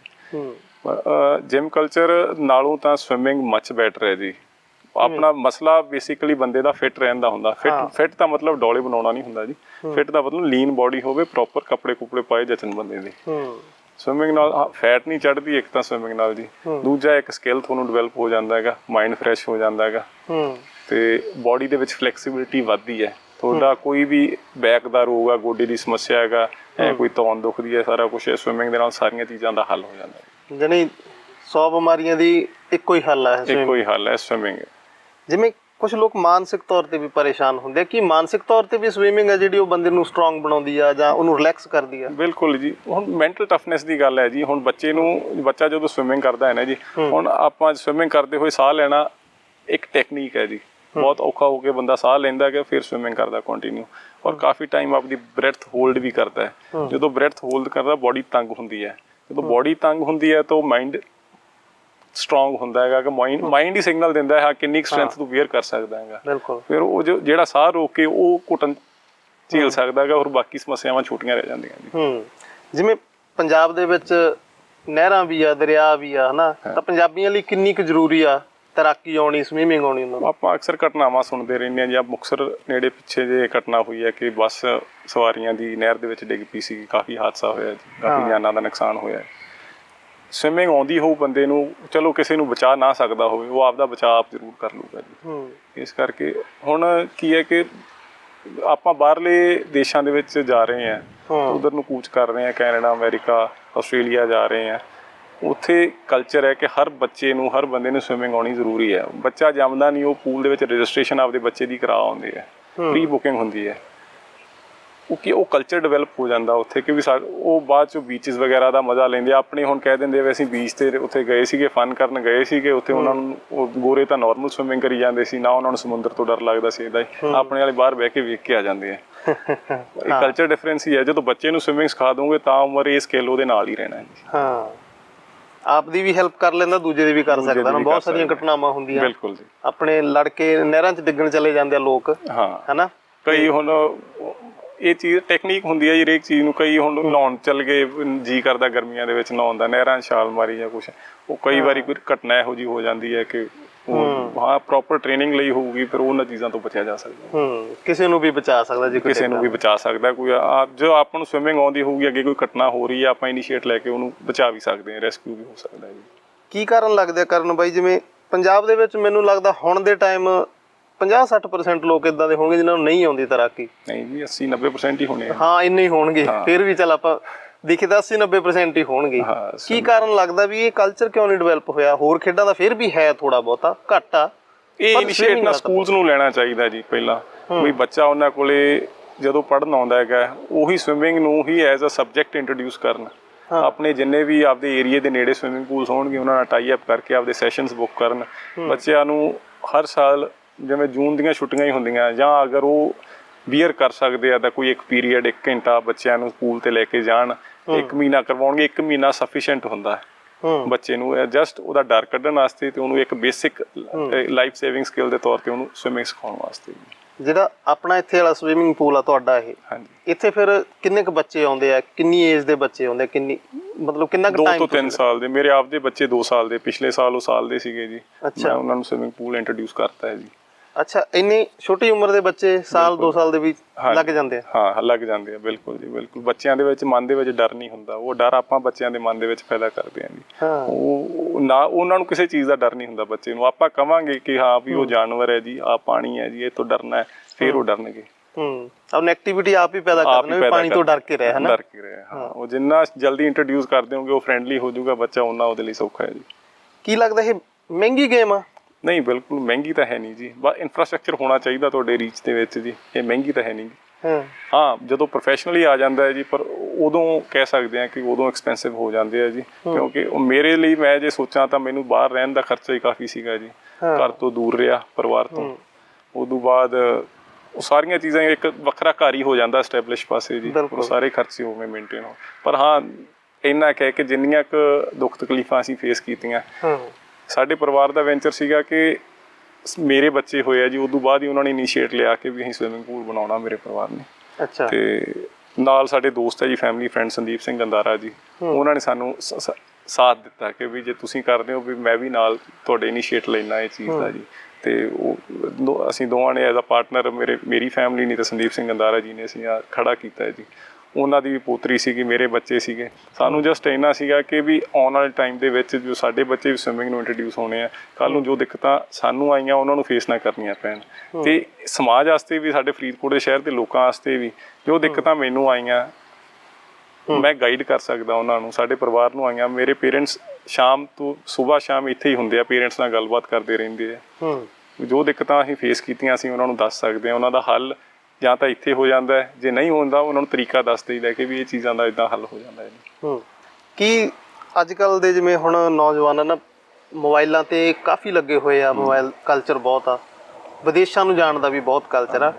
ਜਿਮ ਕਲਚਰ ਨਾਲੋਂ ਤਾਂ ਸਵਿਮਿੰਗ ਮੱਚ ਬੈਟਰ ਹੈ ਜੀ। ਆਪਣਾ ਮਸਲਾ ਬੇਸਿਕਲੀ ਬੰਦੇ ਦਾ ਫਿਟ ਰਹਿਣ ਦਾ ਹੁੰਦਾ। ਫਿਟ ਫਿਟ ਦਾ ਮਤਲਬ ਡੋਲੇ ਬਣਾਉਣਾ ਨਹੀਂ ਹੁੰਦਾ ਜੀ। ਫਿਟ ਦਾ ਮਤਲਬ ਲੀਨ ਬਾਡੀ ਹੋਵੇ ਪ੍ਰੋਪਰ ਕੱਪੜੇ ਕੁਪੜੇ ਪਾਏ ਜਚਨ ਬੰਦੇ ਦੇ। ਸਵਿਮਿੰਗ ਨਾਲ ਫੈਟ ਨਹੀਂ ਚੜਦੀ ਇੱਕ ਤਾਂ ਸਵਿਮਿੰਗ ਨਾਲ ਜੀ। ਦੂਜਾ ਇੱਕ ਸਕਿੱਲ ਤੁਹਾਨੂੰ ਡਿਵੈਲਪ ਹੋ ਜਾਂਦਾ ਹੈਗਾ ਮਾਈਂਡ ਫਰੈਸ਼ ਹੋ ਜਾਂਦਾ ਹੈਗਾ। ਤੇ ਬਾਡੀ ਦੇ ਵਿੱਚ ਫਲੈਕਸੀਬਿਲਿਟੀ ਵੱਧਦੀ ਹੈ। ਤੁਹਾਡਾ ਕੋਈ ਵੀ ਬੈਕ ਦਾ ਰੋਗ ਆ ਗੋਡੇ ਦੀ ਸਮੱਸਿਆ ਹੈਗਾ ਐ ਕੋਈ ਤੌਣ ਦੁਖਦੀ ਹੈ ਸਾਰਾ ਕੁਝ ਸਵਿਮਿੰਗ ਦੇ ਨਾਲ ਸਾਰੀਆਂ ਚੀਜ਼ਾਂ ਦਾ ਹੱਲ ਹੋ ਜਾਂਦਾ। ਹੈ ਜਣੀ 100 ਬਿਮਾਰੀਆਂ ਦੀ ਇੱਕੋ ਹੀ ਹੱਲ ਹੈ ਇੱਕੋ ਹੀ ਹੱਲ ਹੈ ਸਵਿਮਿੰਗ ਜਿਵੇਂ ਕੁਝ ਲੋਕ ਮਾਨਸਿਕ ਤੌਰ ਤੇ ਵੀ ਪਰੇਸ਼ਾਨ ਹੁੰਦੇ ਆ। ਕਿ ਮਾਨਸਿਕ ਤੌਰ ਤੇ ਵੀ ਸਵੀਮਿੰਗ ਹੈ ਜਿਹੜੀ ਉਹ ਬੰਦੇ ਨੂੰ ਸਟਰੋਂਗ ਬਣਾਉਂਦੀ ਆ ਜਾਂ ਉਹਨੂੰ ਰਿਲੈਕਸ ਕਰਦੀ ਆ? ਬਿਲਕੁਲ ਜੀ। ਹੁਣ ਮੈਂਟਲ ਟਫਨੈਸ ਦੀ ਗੱਲ ਹੈ ਜੀ। ਹੁਣ ਬੱਚੇ ਨੂੰ ਬੱਚਾ ਜਦੋਂ ਸਵਿਮਿੰਗ ਕਰਦਾ ਹੈ ਨਾ ਜੀ ਹੁਣ ਆਪਾਂ ਸਵਿਮਿੰਗ ਕਰਦੇ ਹੋਏ ਸਾਹ ਲੈਣਾ ਇੱਕ ਟੈਕਨੀਕ ਹੈ ਜੀ। ਬਹੁਤ ਔਖਾ ਹੋ ਕੇ ਬੰਦਾ ਸਾਹ ਲੈਂਦਾ ਹੈ ਫਿਰ ਸਵਿਮਿੰਗ ਕਰਦਾ ਕੰਟੀਨਿਊ ਔਰ ਕਾਫੀ ਟਾਈਮ ਆਪਦੀ ਬ੍ਰੈਥ ਹੋਲਡ ਵੀ ਕਰਦਾ ਹੈ। ਜਦੋਂ ਬ੍ਰੈਥ ਹੋਲਡ ਕਰਦਾ ਬਾਡੀ ਤੰਗ ਹੁੰਦੀ ਹੈ। ਜਦੋਂ ਬਾਡੀ ਤੰਗ ਹੁੰਦੀ ਹੈ ਤਾਂ ਮਾਈਂਡ ਸਟਰੋਂਗ ਹੁੰਦਾ ਹੈਗਾ ਕਿ ਮਾਈਂਡ ਮਾਈਂਡ ਹੀ ਸਿਗਨਲ ਦਿੰਦਾ ਹੈ ਹਾਂ ਕਿੰਨੀ ਸਟਰੈਂਥ ਤੂੰ ਬੀਅਰ ਕਰ ਸਕਦਾ ਹੈਗਾ। ਬਿਲਕੁਲ। ਫਿਰ ਉਹ ਜੋ ਜਿਹੜਾ ਸਾਹ ਰੋਕ ਕੇ ਉਹ ਘੁੱਟਣ ਝੇਲ ਸਕਦਾ ਹੈਗਾ ਔਰ ਬਾਕੀ ਸਮੱਸਿਆਵਾਂ ਛੋਟੀਆਂ ਰਹਿ ਜਾਂਦੀਆਂ ਜੀ ਹੂੰ ਜਿਵੇਂ ਪੰਜਾਬ ਦੇ ਵਿੱਚ ਨਹਿਰਾਂ ਵੀ ਆ ਦਰਿਆ ਵੀ ਆ ਹਨਾ? ਤਾਂ ਪੰਜਾਬੀਆਂ ਲਈ ਕਿੰਨੀ ਕੁ ਜ਼ਰੂਰੀ ਆ ਤੈਰਾਕੀ ਆਉਣੀ ਸਵੀਮਿੰਗ ਆਉਣੀ ਉਹਨਾਂ ਨੂੰ? ਆਪਾਂ ਅਕਸਰ ਘਟਨਾਵਾਂ ਸੁਣਦੇ ਰਹਿੰਦੇ ਹਾਂ ਜੀ ਆ ਮੁਕਸਰ ਨੇੜੇ ਪਿੱਛੇ ਜੇ ਘਟਨਾ ਹੋਈ ਹੈ ਕਿ ਬੱਸ ਸਵਾਰੀਆਂ ਦੀ ਨਹਿਰ ਦੇ ਵਿੱਚ ਡਿੱਗ ਪਈ ਸੀ ਕਾਫੀ ਹਾਦਸਾ ਹੋਇਆ ਜੀ ਕਾਫੀ ਜਾਨਾਂ ਦਾ ਨੁਕਸਾਨ ਹੋਇਆ। ਸਵਿਮਿੰਗ ਆਉਂਦੀ ਹੋਊ ਬੰਦੇ ਨੂੰ ਚਲੋ ਕਿਸੇ ਨੂੰ ਬਚਾ ਨਾ ਸਕਦਾ ਹੋਵੇ ਉਹ ਆਪਦਾ ਬਚਾਅ ਆਪ ਜ਼ਰੂਰ ਕਰ ਲੂਗਾ ਜੀ। ਹੂੰ। ਇਸ ਕਰਕੇ ਹੁਣ ਕੀ ਹੈ ਕਿ ਆਪਾਂ ਬਾਹਰਲੇ ਦੇਸ਼ਾਂ ਦੇ ਵਿੱਚ ਜਾ ਰਹੇ ਹਾਂ ਹਾਂ। ਉਧਰ ਨੂੰ ਕੂਚ ਕਰ ਰਹੇ ਹਾਂ ਕੈਨੇਡਾ ਅਮਰੀਕਾ ਆਸਟ੍ਰੇਲੀਆ ਜਾ ਰਹੇ ਹਾਂ। ਉੱਥੇ ਕਲਚਰ ਹੈ ਕਿ ਹਰ ਬੱਚੇ ਨੂੰ ਹਰ ਬੰਦੇ ਨੂੰ ਸਵਿਮਿੰਗ ਆਉਣੀ ਜ਼ਰੂਰੀ ਹੈ। ਬੱਚਾ ਜੰਮਦਾ ਨਹੀਂ ਉਹ ਪੂਲ ਦੇ ਵਿੱਚ ਰਜਿਸਟ੍ਰੇਸ਼ਨ ਆਪਦੇ ਬੱਚੇ ਦੀ ਕਰਾ ਆਉਂਦੇ ਹੈ। ਪ੍ਰੀ ਬੁਕਿੰਗ ਹੁੰਦੀ ਹੈ। ਉਹ ਕੀ ਉਹ ਕਲਚਰ ਡਿਵੈਲਪ ਹੋ ਜਾਂਦਾ ਉੱਥੇ ਕਿ ਵੀ ਉਹ ਬਾਅਦ ਚ ਬੀਚਸ ਵਗੈਰਾ ਦਾ ਮਜ਼ਾ ਲੈਂਦੇ ਆ। ਆਪਣੇ ਹੁਣ ਕਹਿ ਦਿੰਦੇ ਵੀ ਅਸੀਂ ਬੀਚ ਤੇ ਉੱਥੇ ਗਏ ਸੀਗੇ ਫਨ ਕਰਨ ਗਏ ਸੀਗੇ ਉੱਥੇ ਉਹਨਾਂ ਨੂੰ ਉਹ ਗੋਰੇ ਤਾਂ ਨਾਰਮਲ ਸਵਿਮਿੰਗ ਕਰੀ ਜਾਂਦੇ ਸੀ ਨਾ ਉਹਨਾਂ ਨੂੰ ਸਮੁੰਦਰ ਤੋਂ ਡਰ ਲੱਗਦਾ ਸੀ ਇਦਾਂ ਹੀ। ਆਪਣੇ ਵਾਲੇ ਬਾਹਰ ਬਹਿ ਕੇ ਵੇਖ ਕੇ ਆ ਜਾਂਦੇ ਆ। ਇਹ ਕਲਚਰ ਡਿਫਰੈਂਸ ਹੀ ਹੈ। ਜਦੋਂ ਬੱਚੇ ਨੂੰ ਸਵਿਮਿੰਗ ਸਿਖਾ ਦੋਗੇ ਤਾਂ ਉਮਰ ਇਹ ਸਕਿੱਲ ਉਹਦੇ ਨਾਲ ਹੀ ਰਹਿਣਾ ਹੈ। ਹਾਂ। ਆਪ ਦੀ ਵੀ ਹੈਲਪ ਕਰ ਲੈਂਦਾ ਦੂਜੇ ਦੀ ਵੀ ਕਰ ਸਕਦਾ ਨਾ। ਬਹੁਤ ਸਾਰੀਆਂ। ਘਟਨਾਵਾਂ ਹੁੰਦੀਆਂ। ਬਿਲਕੁਲ ਜੀ। ਆਪਣੇ ਲੜਕੇ ਨਹਿਰਾਂ 'ਚ ਡਿੱਗਣ ਚਲੇ ਜਾਂਦੇ ਆ ਲੋਕ। ਹਾਂ। ਹਨਾ? ਕਈ ਹੁਣ ਇਹ ਚੀਜ਼ ਟੈਕਨੀਕ ਹੁੰਦੀ ਹੈ ਜੀ ਹਰੇਕ ਚੀਜ਼ ਨੂੰ ਕਈ ਹੁਣ ਨਹਾਉਣ ਚੱਲ ਗਏ ਜੀ ਕਰਦਾ ਗਰਮੀਆਂ ਦੇ ਵਿੱਚ ਨਹਾਉਣ ਦਾ ਨਹਿਰਾਂ 'ਚ ਛਾਲ ਮਾਰੀ ਜਾਂ ਕੁਝ ਉਹ ਕਈ ਵਾਰੀ ਕੋਈ ਘਟਨਾ ਇਹੋ ਜੀ ਹੋ ਜਾਂਦੀ ਹੈ ਕਿ ਉਹ ਹਾਂ। ਪ੍ਰੋਪਰ ਟ੍ਰੇਨਿੰਗ ਲਈ ਹੋਊਗੀ ਫਿਰ ਉਹਨਾਂ ਚੀਜ਼ਾਂ ਤੋਂ ਬਚਿਆ ਜਾ ਸਕਦਾ। ਹੂੰ ਕਿਸੇ ਨੂੰ ਵੀ ਬਚਾ ਸਕਦਾ ਜੇ ਕਿਸੇ ਨੂੰ ਵੀ ਬਚਾ ਸਕਦਾ ਕੋਈ ਆ- ਜੋ ਆਪਾਂ ਨੂੰ ਸਵਿਮਿੰਗ ਆਉਂਦੀ ਹੋਊਗੀ ਅੱਗੇ ਕੋਈ ਘਟਨਾ ਹੋ ਰਹੀ ਹੈ ਆਪਾਂ ਇਨੀਸ਼ੀਏਟ ਲੈ ਕੇ ਉਹਨੂੰ ਬਚਾ ਵੀ ਸਕਦੇ ਹਾਂ ਰੈਸਕਿਊ ਵੀ ਹੋ ਸਕਦਾ ਹੈ ਜੀ। ਕੀ ਕਾਰਨ ਲੱਗਦਾ ਕਰਨ ਬਾਈ? ਜਿਵੇਂ ਪੰਜਾਬ ਦੇ ਵਿੱਚ ਮੈਨੂੰ ਲੱਗਦਾ ਹੁਣ ਦੇ ਟਾਈਮ 50-60% ਲੋਕ ਇਦਾਂ ਦੇ ਹੋਣਗੇ ਜਿਨ੍ਹਾਂ ਨੂੰ ਨਹੀਂ ਆਉਂਦੀ ਤੈਰਾਕੀ। ਨਹੀਂ ਜੀ 80 90% ਹੀ ਹੋਣੇ ਆ। ਹਾਂ ਇੰਨੇ ਹੀ ਹੋਣਗੇ। ਫਿਰ ਵੀ ਚੱਲ ਆਪਾਂ ਦੇਖੇ ਤਾਂ 80-90% ਹੀ ਹੋਣਗੇ। ਕੀ ਕਾਰਨ ਲੱਗਦਾ ਵੀ ਇਹ ਕਲਚਰ ਕਿਉਂ ਨਹੀਂ ਡਿਵੈਲਪ ਹੋਇਆ? ਹੋਰ ਖੇਡਾਂ ਦਾ ਫਿਰ ਵੀ ਹੈ ਥੋੜਾ ਬਹੁਤਾ ਘੱਟ ਆ। ਇਹ ਇਨੀਸ਼ੀਏਟ ਨਾ ਸਕੂਲਸ ਨੂੰ ਲੈਣਾ ਚਾਹੀਦਾ ਜੀ ਪਹਿਲਾਂ। ਵੀ ਬੱਚਾ ਉਹਨਾਂ ਕੋਲੇ ਜਦੋਂ ਪੜਨ ਆਉਂਦਾ ਹੈਗਾ ਉਹੀ ਸਵਿਮਿੰਗ ਨੂੰ ਹੀ ਐਜ਼ ਅ ਸਬਜੈਕਟ ਇੰਟਰੋਡਿਊਸ ਕਰਨ। ਆਪਣੇ ਜਿੰਨੇ ਵੀ ਆਪਦੇ ਏਰੀਆ ਦੇ ਨੇੜੇ ਸਵਿਮਿੰਗ ਪੂਲਸ ਹੋਣਗੇ ਉਹਨਾਂ ਨਾਲ ਟਾਈ ਅਪ ਕਰਕੇ ਆਪਦੇ ਸੈਸ਼ਨਸ ਬੁੱਕ ਕਰਨ। ਬੱਚਿਆਂ ਨੂੰ ਹਰ ਸਾਲ ਜਿਵੇਂ ਜੂਨ ਦੀਆਂ ਛੁੱਟੀਆਂ ਹੀ ਹੁੰਦੀਆਂ ਜਾਂ ਅਗਰ ਉਹ ਬੀਅਰ ਕਰ ਸਕਦੇ ਆ ਤਾਂ ਕੋਈ ਇੱਕ ਪੀਰੀਅਡ ਇੱਕ ਘੰਟਾ ਬੱਚਿਆਂ ਨੂੰ ਪੂਲ ਤੇ ਲੈ ਕੇ ਜਾਣ ਇੱਕ ਮਹੀਨਾ ਕਰਵਾਉਣਗੇ ਇੱਕ ਮਹੀਨਾ ਸਫੀਸ਼ੀਐਂਟ ਹੁੰਦਾ ਹੈ ਬੱਚੇ ਨੂੰ। ਜਸਟ ਉਹਦਾ ਡਰ ਕੱਢਣ ਵਾਸਤੇ ਤੇ ਉਹਨੂੰ ਇੱਕ ਬੇਸਿਕ ਲਾਈਫ ਸੇਵਿੰਗ ਸਕਿੱਲ ਦੇ ਤੌਰ ਤੇ ਉਹਨੂੰ ਸਵਿਮਿੰਗ ਸਿਖਾਉਣ ਵਾਸਤੇ। ਜਿਹੜਾ ਆਪਣਾ ਇੱਥੇ ਵਾਲਾ ਸਵੀਮਿੰਗ ਪੂਲ ਆ ਤੁਹਾਡਾ ਇਹ ਹਾਂਜੀ। ਇੱਥੇ ਫਿਰ ਕਿੰਨੇ ਕੁ ਬੱਚੇ ਆਉਂਦੇ ਆ? ਕਿੰਨੀ ਏਜ ਦੇ ਬੱਚੇ ਆਉਂਦੇ ਕਿੰਨੀ ਮਤਲਬ ਕਿੰਨਾ ਕੁ 2 ਟਾਈਮ ਤੋਂ 3 ਸਾਲ ਦੇ। ਮੇਰੇ ਆਪ ਦੇ ਬੱਚੇ 2 ਸਾਲ ਦੇ ਪਿਛਲੇ ਸਾਲ ਉਹ ਸਾਲ ਦੇ ਸੀਗੇ ਜੀ। ਮੈਂ ਉਹਨਾਂ ਨੂੰ ਸਵਿਮਿੰਗ ਪੂਲ ਇੰਟਰੋਡਿਊਸ ਕਰਤਾ ਹੈ ਜੀ। ਅੱਛਾ ਇੰਨੀ ਛੋਟੀ ਉਮਰ ਦੇ ਬੱਚੇ ਸਾਲ 2 ਸਾਲ ਦੇ ਹਾਂਜੀ। ਲੱਗ ਜਾਂਦੇ ਆ? ਹਾਂ ਲੱਗ ਜਾਂਦੇ ਆ ਬਿਲਕੁਲ ਜੀ ਬਿਲਕੁਲ। ਬੱਚਿਆਂ ਦੇ ਵਿੱਚ ਮਨ ਦੇ ਵਿੱਚ ਡਰ ਨਹੀਂ ਹੁੰਦਾ। ਉਹ ਡਰ ਆਪਾਂ ਬੱਚਿਆਂ ਦੇ ਮਨ ਦੇ ਵਿੱਚ ਪੈਦਾ ਕਰਦੇ ਆਂ ਜੀ। ਹਾਂ। ਉਹ ਨਾ ਉਹਨਾਂ ਨੂੰ ਕਿਸੇ ਚੀਜ਼ ਦਾ ਡਰ ਨਹੀਂ ਹੁੰਦਾ ਬੱਚੇ ਨੂੰ। ਆਪਾਂ ਕਵਾਂਗੇ ਕਿ ਹਾਂ ਵੀ ਉਹ ਜਾਨਵਰ ਹੈ ਜੀ ਆ ਪਾਣੀ ਹੈ ਜੀ ਇਹ ਤੋਂ ਡਰਨਾ ਹੈ ਫਿਰ ਉਹ ਡਰਨਗੇ। ਹੂੰ। ਆਪ ਨੈਗੇਟਿਵਿਟੀ ਆਪ ਹੀ ਪੈਦਾ ਕਰਨਾ ਹੀ ਵੀ ਪਾਣੀ ਤੋਂ ਡਰ ਕੇ ਰਹਿ ਹਨਾ ਡਰ ਕੇ ਰਹੇ ਹਾਂ। ਉਹ ਜਿੰਨਾ ਜਲਦੀ ਇੰਟਰੋਡਿਊਸ ਕਰ ਦਿਓਗੇ ਉਹ ਫ੍ਰੈਂਡਲੀ ਹੋ ਜਾਊਗਾ ਬੱਚਾ ਉਹਨਾਂ ਉਹਦੇ ਲਈ ਸੌਖਾ ਹੈ ਜੀ। ਕੀ ਲੱਗਦਾ ਇਹ ਮਹਿੰਗੀ ਗੇਮ ਆ? ਨਹੀਂ ਬਿਲਕੁਲ ਮਹਿੰਗੀ ਤਾਂ ਹੈ ਨਹੀਂ ਜੀ। ਬਸ ਇਨਫਰਾਸਟ੍ਰਕਚਰ ਹੋਣਾ ਚਾਹੀਦਾ ਤੁਹਾਡੇ ਰੀਚ ਦੇ ਵਿੱਚ ਜੀ। ਇਹ ਮਹਿੰਗੀ ਤਾਂ ਹੈ ਨਹੀਂ। ਹਾਂ। ਹਾਂ ਜਦੋਂ ਪ੍ਰੋਫੈਸ਼ਨਲੀ ਆ ਜਾਂਦਾ ਹੈ ਜੀ ਪਰ ਉਦੋਂ ਕਹਿ ਸਕਦੇ ਆ ਕਿ ਉਦੋਂ ਐਕਸਪੈਂਸਿਵ ਹੋ ਜਾਂਦੇ ਆ ਜੀ। ਕਿਉਂਕਿ ਉਹ ਮੇਰੇ ਲਈ ਮੈਂ ਜੇ ਸੋਚਾਂ ਤਾਂ ਮੈਨੂੰ ਬਾਹਰ ਰਹਿਣ ਦਾ ਖਰਚਾ ਹੀ ਕਾਫੀ ਸੀਗਾ ਜੀ। ਘਰ ਤੋਂ ਦੂਰ ਰਿਹਾ ਪਰਿਵਾਰ ਤੋਂ। ਉਦੋਂ ਬਾਅਦ ਉਹ ਸਾਰੀਆਂ ਚੀਜ਼ਾਂ ਇੱਕ ਵੱਖਰਾ ਘਰ ਹੀ ਹੋ ਜਾਂਦਾ ਐਸਟੈਬਲਿਸ਼ ਪਾਸੇ ਜੀ। ਉਹ ਸਾਰੇ ਖਰਚੇ ਉਵੇਂ ਮੇਨਟੇਨ ਹੋ। ਪਰ ਹਾਂ ਇੰਨਾ ਕਹਿ ਕੇ ਜਿੰਨੀਆਂ ਕੁ ਦੁੱਖ ਤਕਲੀਫਾਂ ਅਸੀਂ ਫੇਸ ਕੀਤੀਆਂ ਹਾਂ। ਸਾਡੇ ਪਰਿਵਾਰ ਦਾ ਵੈਂਚਰ ਸੀਗਾ ਕਿ ਮੇਰੇ ਬੱਚੇ ਹੋਏ ਆ ਜੀ ਉਦੋਂ ਬਾਅਦ ਹੀ ਉਹਨਾਂ ਨੇ ਇਨੀਸ਼ੀਏਟ ਲਿਆ ਕਿ ਵੀ ਅਸੀਂ ਸਵਿਮਿੰਗ ਪੂਲ ਬਣਾਉਣਾ ਮੇਰੇ ਪਰਿਵਾਰ ਨੇ। ਅੱਛਾ। ਤੇ ਨਾਲ ਸਾਡੇ ਦੋਸਤ ਹੈ ਜੀ ਫੈਮਿਲੀ ਫਰੈਂਡ ਸੰਦੀਪ ਸਿੰਘ ਗੰਦਾਰਾ ਜੀ ਉਹਨਾਂ ਨੇ ਸਾਨੂੰ ਸਾਥ ਦਿੱਤਾ ਕਿ ਵੀ ਜੇ ਤੁਸੀਂ ਕਰਦੇ ਹੋ ਵੀ ਮੈਂ ਵੀ ਨਾਲ ਤੁਹਾਡੇ ਇਨੀਸ਼ੀਏਟ ਲੈਣਾ ਇਹ ਚੀਜ਼ ਦਾ ਜੀ। ਤੇ ਉਹ ਅਸੀਂ ਦੋਵਾਂ ਨੇ ਐਜ਼ ਅ ਪਾਰਟਨਰ ਮੇਰੇ ਮੇਰੀ ਫੈਮਿਲੀ ਨਹੀਂ ਤੇ ਸੰਦੀਪ ਸਿੰਘ ਗੰਦਾਰਾ ਜੀ ਨੇ ਅਸੀਂ ਖੜਾ ਕੀਤਾ ਹੈ ਜੀ। ਉਹਨਾਂ ਦੀ ਵੀ ਪੋਤਰੀ ਸੀਗੀ ਮੇਰੇ ਬੱਚੇ ਸੀਗੇ। ਸਾਨੂੰ ਜਸਟ ਇੰਨਾ ਸੀਗਾ ਕਿ ਵੀ ਆਉਣ ਵਾਲੇ ਟਾਈਮ ਦੇ ਵਿੱਚ ਜੋ ਸਾਡੇ ਬੱਚੇ ਵੀ ਸਵਿਮਿੰਗ ਨੂੰ ਇੰਟਰੋਡਿਊਸ ਹੋਣੇ ਆ ਕੱਲ ਨੂੰ ਜੋ ਦਿੱਕਤਾਂ ਸਾਨੂੰ ਆਈਆਂ ਉਹਨਾਂ ਨੂੰ ਫੇਸ ਨਾ ਕਰਨੀਆਂ ਪੈਣ। ਤੇ ਸਮਾਜ ਵਾਸਤੇ ਵੀ ਸਾਡੇ ਫਰੀਦਕੋਟ ਦੇ ਸ਼ਹਿਰ ਦੇ ਲੋਕਾਂ ਵਾਸਤੇ ਵੀ ਜੋ ਦਿੱਕਤਾਂ ਮੈਨੂੰ ਆਈਆਂ ਮੈਂ ਗਾਈਡ ਕਰ ਸਕਦਾ ਉਹਨਾਂ ਨੂੰ ਸਾਡੇ ਪਰਿਵਾਰ ਨੂੰ ਆਈਆਂ। ਮੇਰੇ ਪੇਰੈਂਟਸ ਸ਼ਾਮ ਤੋਂ ਸਵੇਰ ਸ਼ਾਮ ਇੱਥੇ ਹੀ ਹੁੰਦੇ ਆ ਪੇਰੈਂਟਸ ਨਾਲ ਗੱਲਬਾਤ ਕਰਦੇ ਰਹਿੰਦੇ ਆ। ਜੋ ਦਿੱਕਤਾਂ ਅਸੀਂ ਫੇਸ ਕੀਤੀਆਂ ਅਸੀਂ ਉਹਨਾਂ ਨੂੰ ਦੱਸ ਸਕਦੇ ਹਾਂ ਉਹਨਾਂ ਦਾ ਹੱਲ ਜਾਂ ਤਾਂ ਇੱਥੇ ਹੋ ਜਾਂਦਾ ਹੈ, ਜੇ ਨਹੀਂ ਹੁੰਦਾ ਉਹਨਾਂ ਨੂੰ ਤਰੀਕਾ ਦੱਸ ਦੇਈਦਾ ਕਿ ਵੀ ਇਹ ਚੀਜ਼ਾਂ ਦਾ ਇਦਾਂ ਹੱਲ ਹੋ ਜਾਂਦਾ ਹੈ। ਹੂੰ। ਕੀ ਅੱਜ ਕੱਲ ਦੇ ਜਿਵੇਂ ਹੁਣ ਨੌਜਵਾਨ ਆ ਨਾ ਮੋਬਾਈਲਾਂ ਤੇ ਕਾਫੀ ਲੱਗੇ ਹੋਏ ਆ ਮੋਬਾਈਲ ਕਲਚਰ ਬਹੁਤ ਆ। ਵਿਦੇਸ਼ਾਂ ਨੂੰ ਜਾਣ ਦਾ ਵੀ ਬਹੁਤ ਕਲਚਰ ਆ।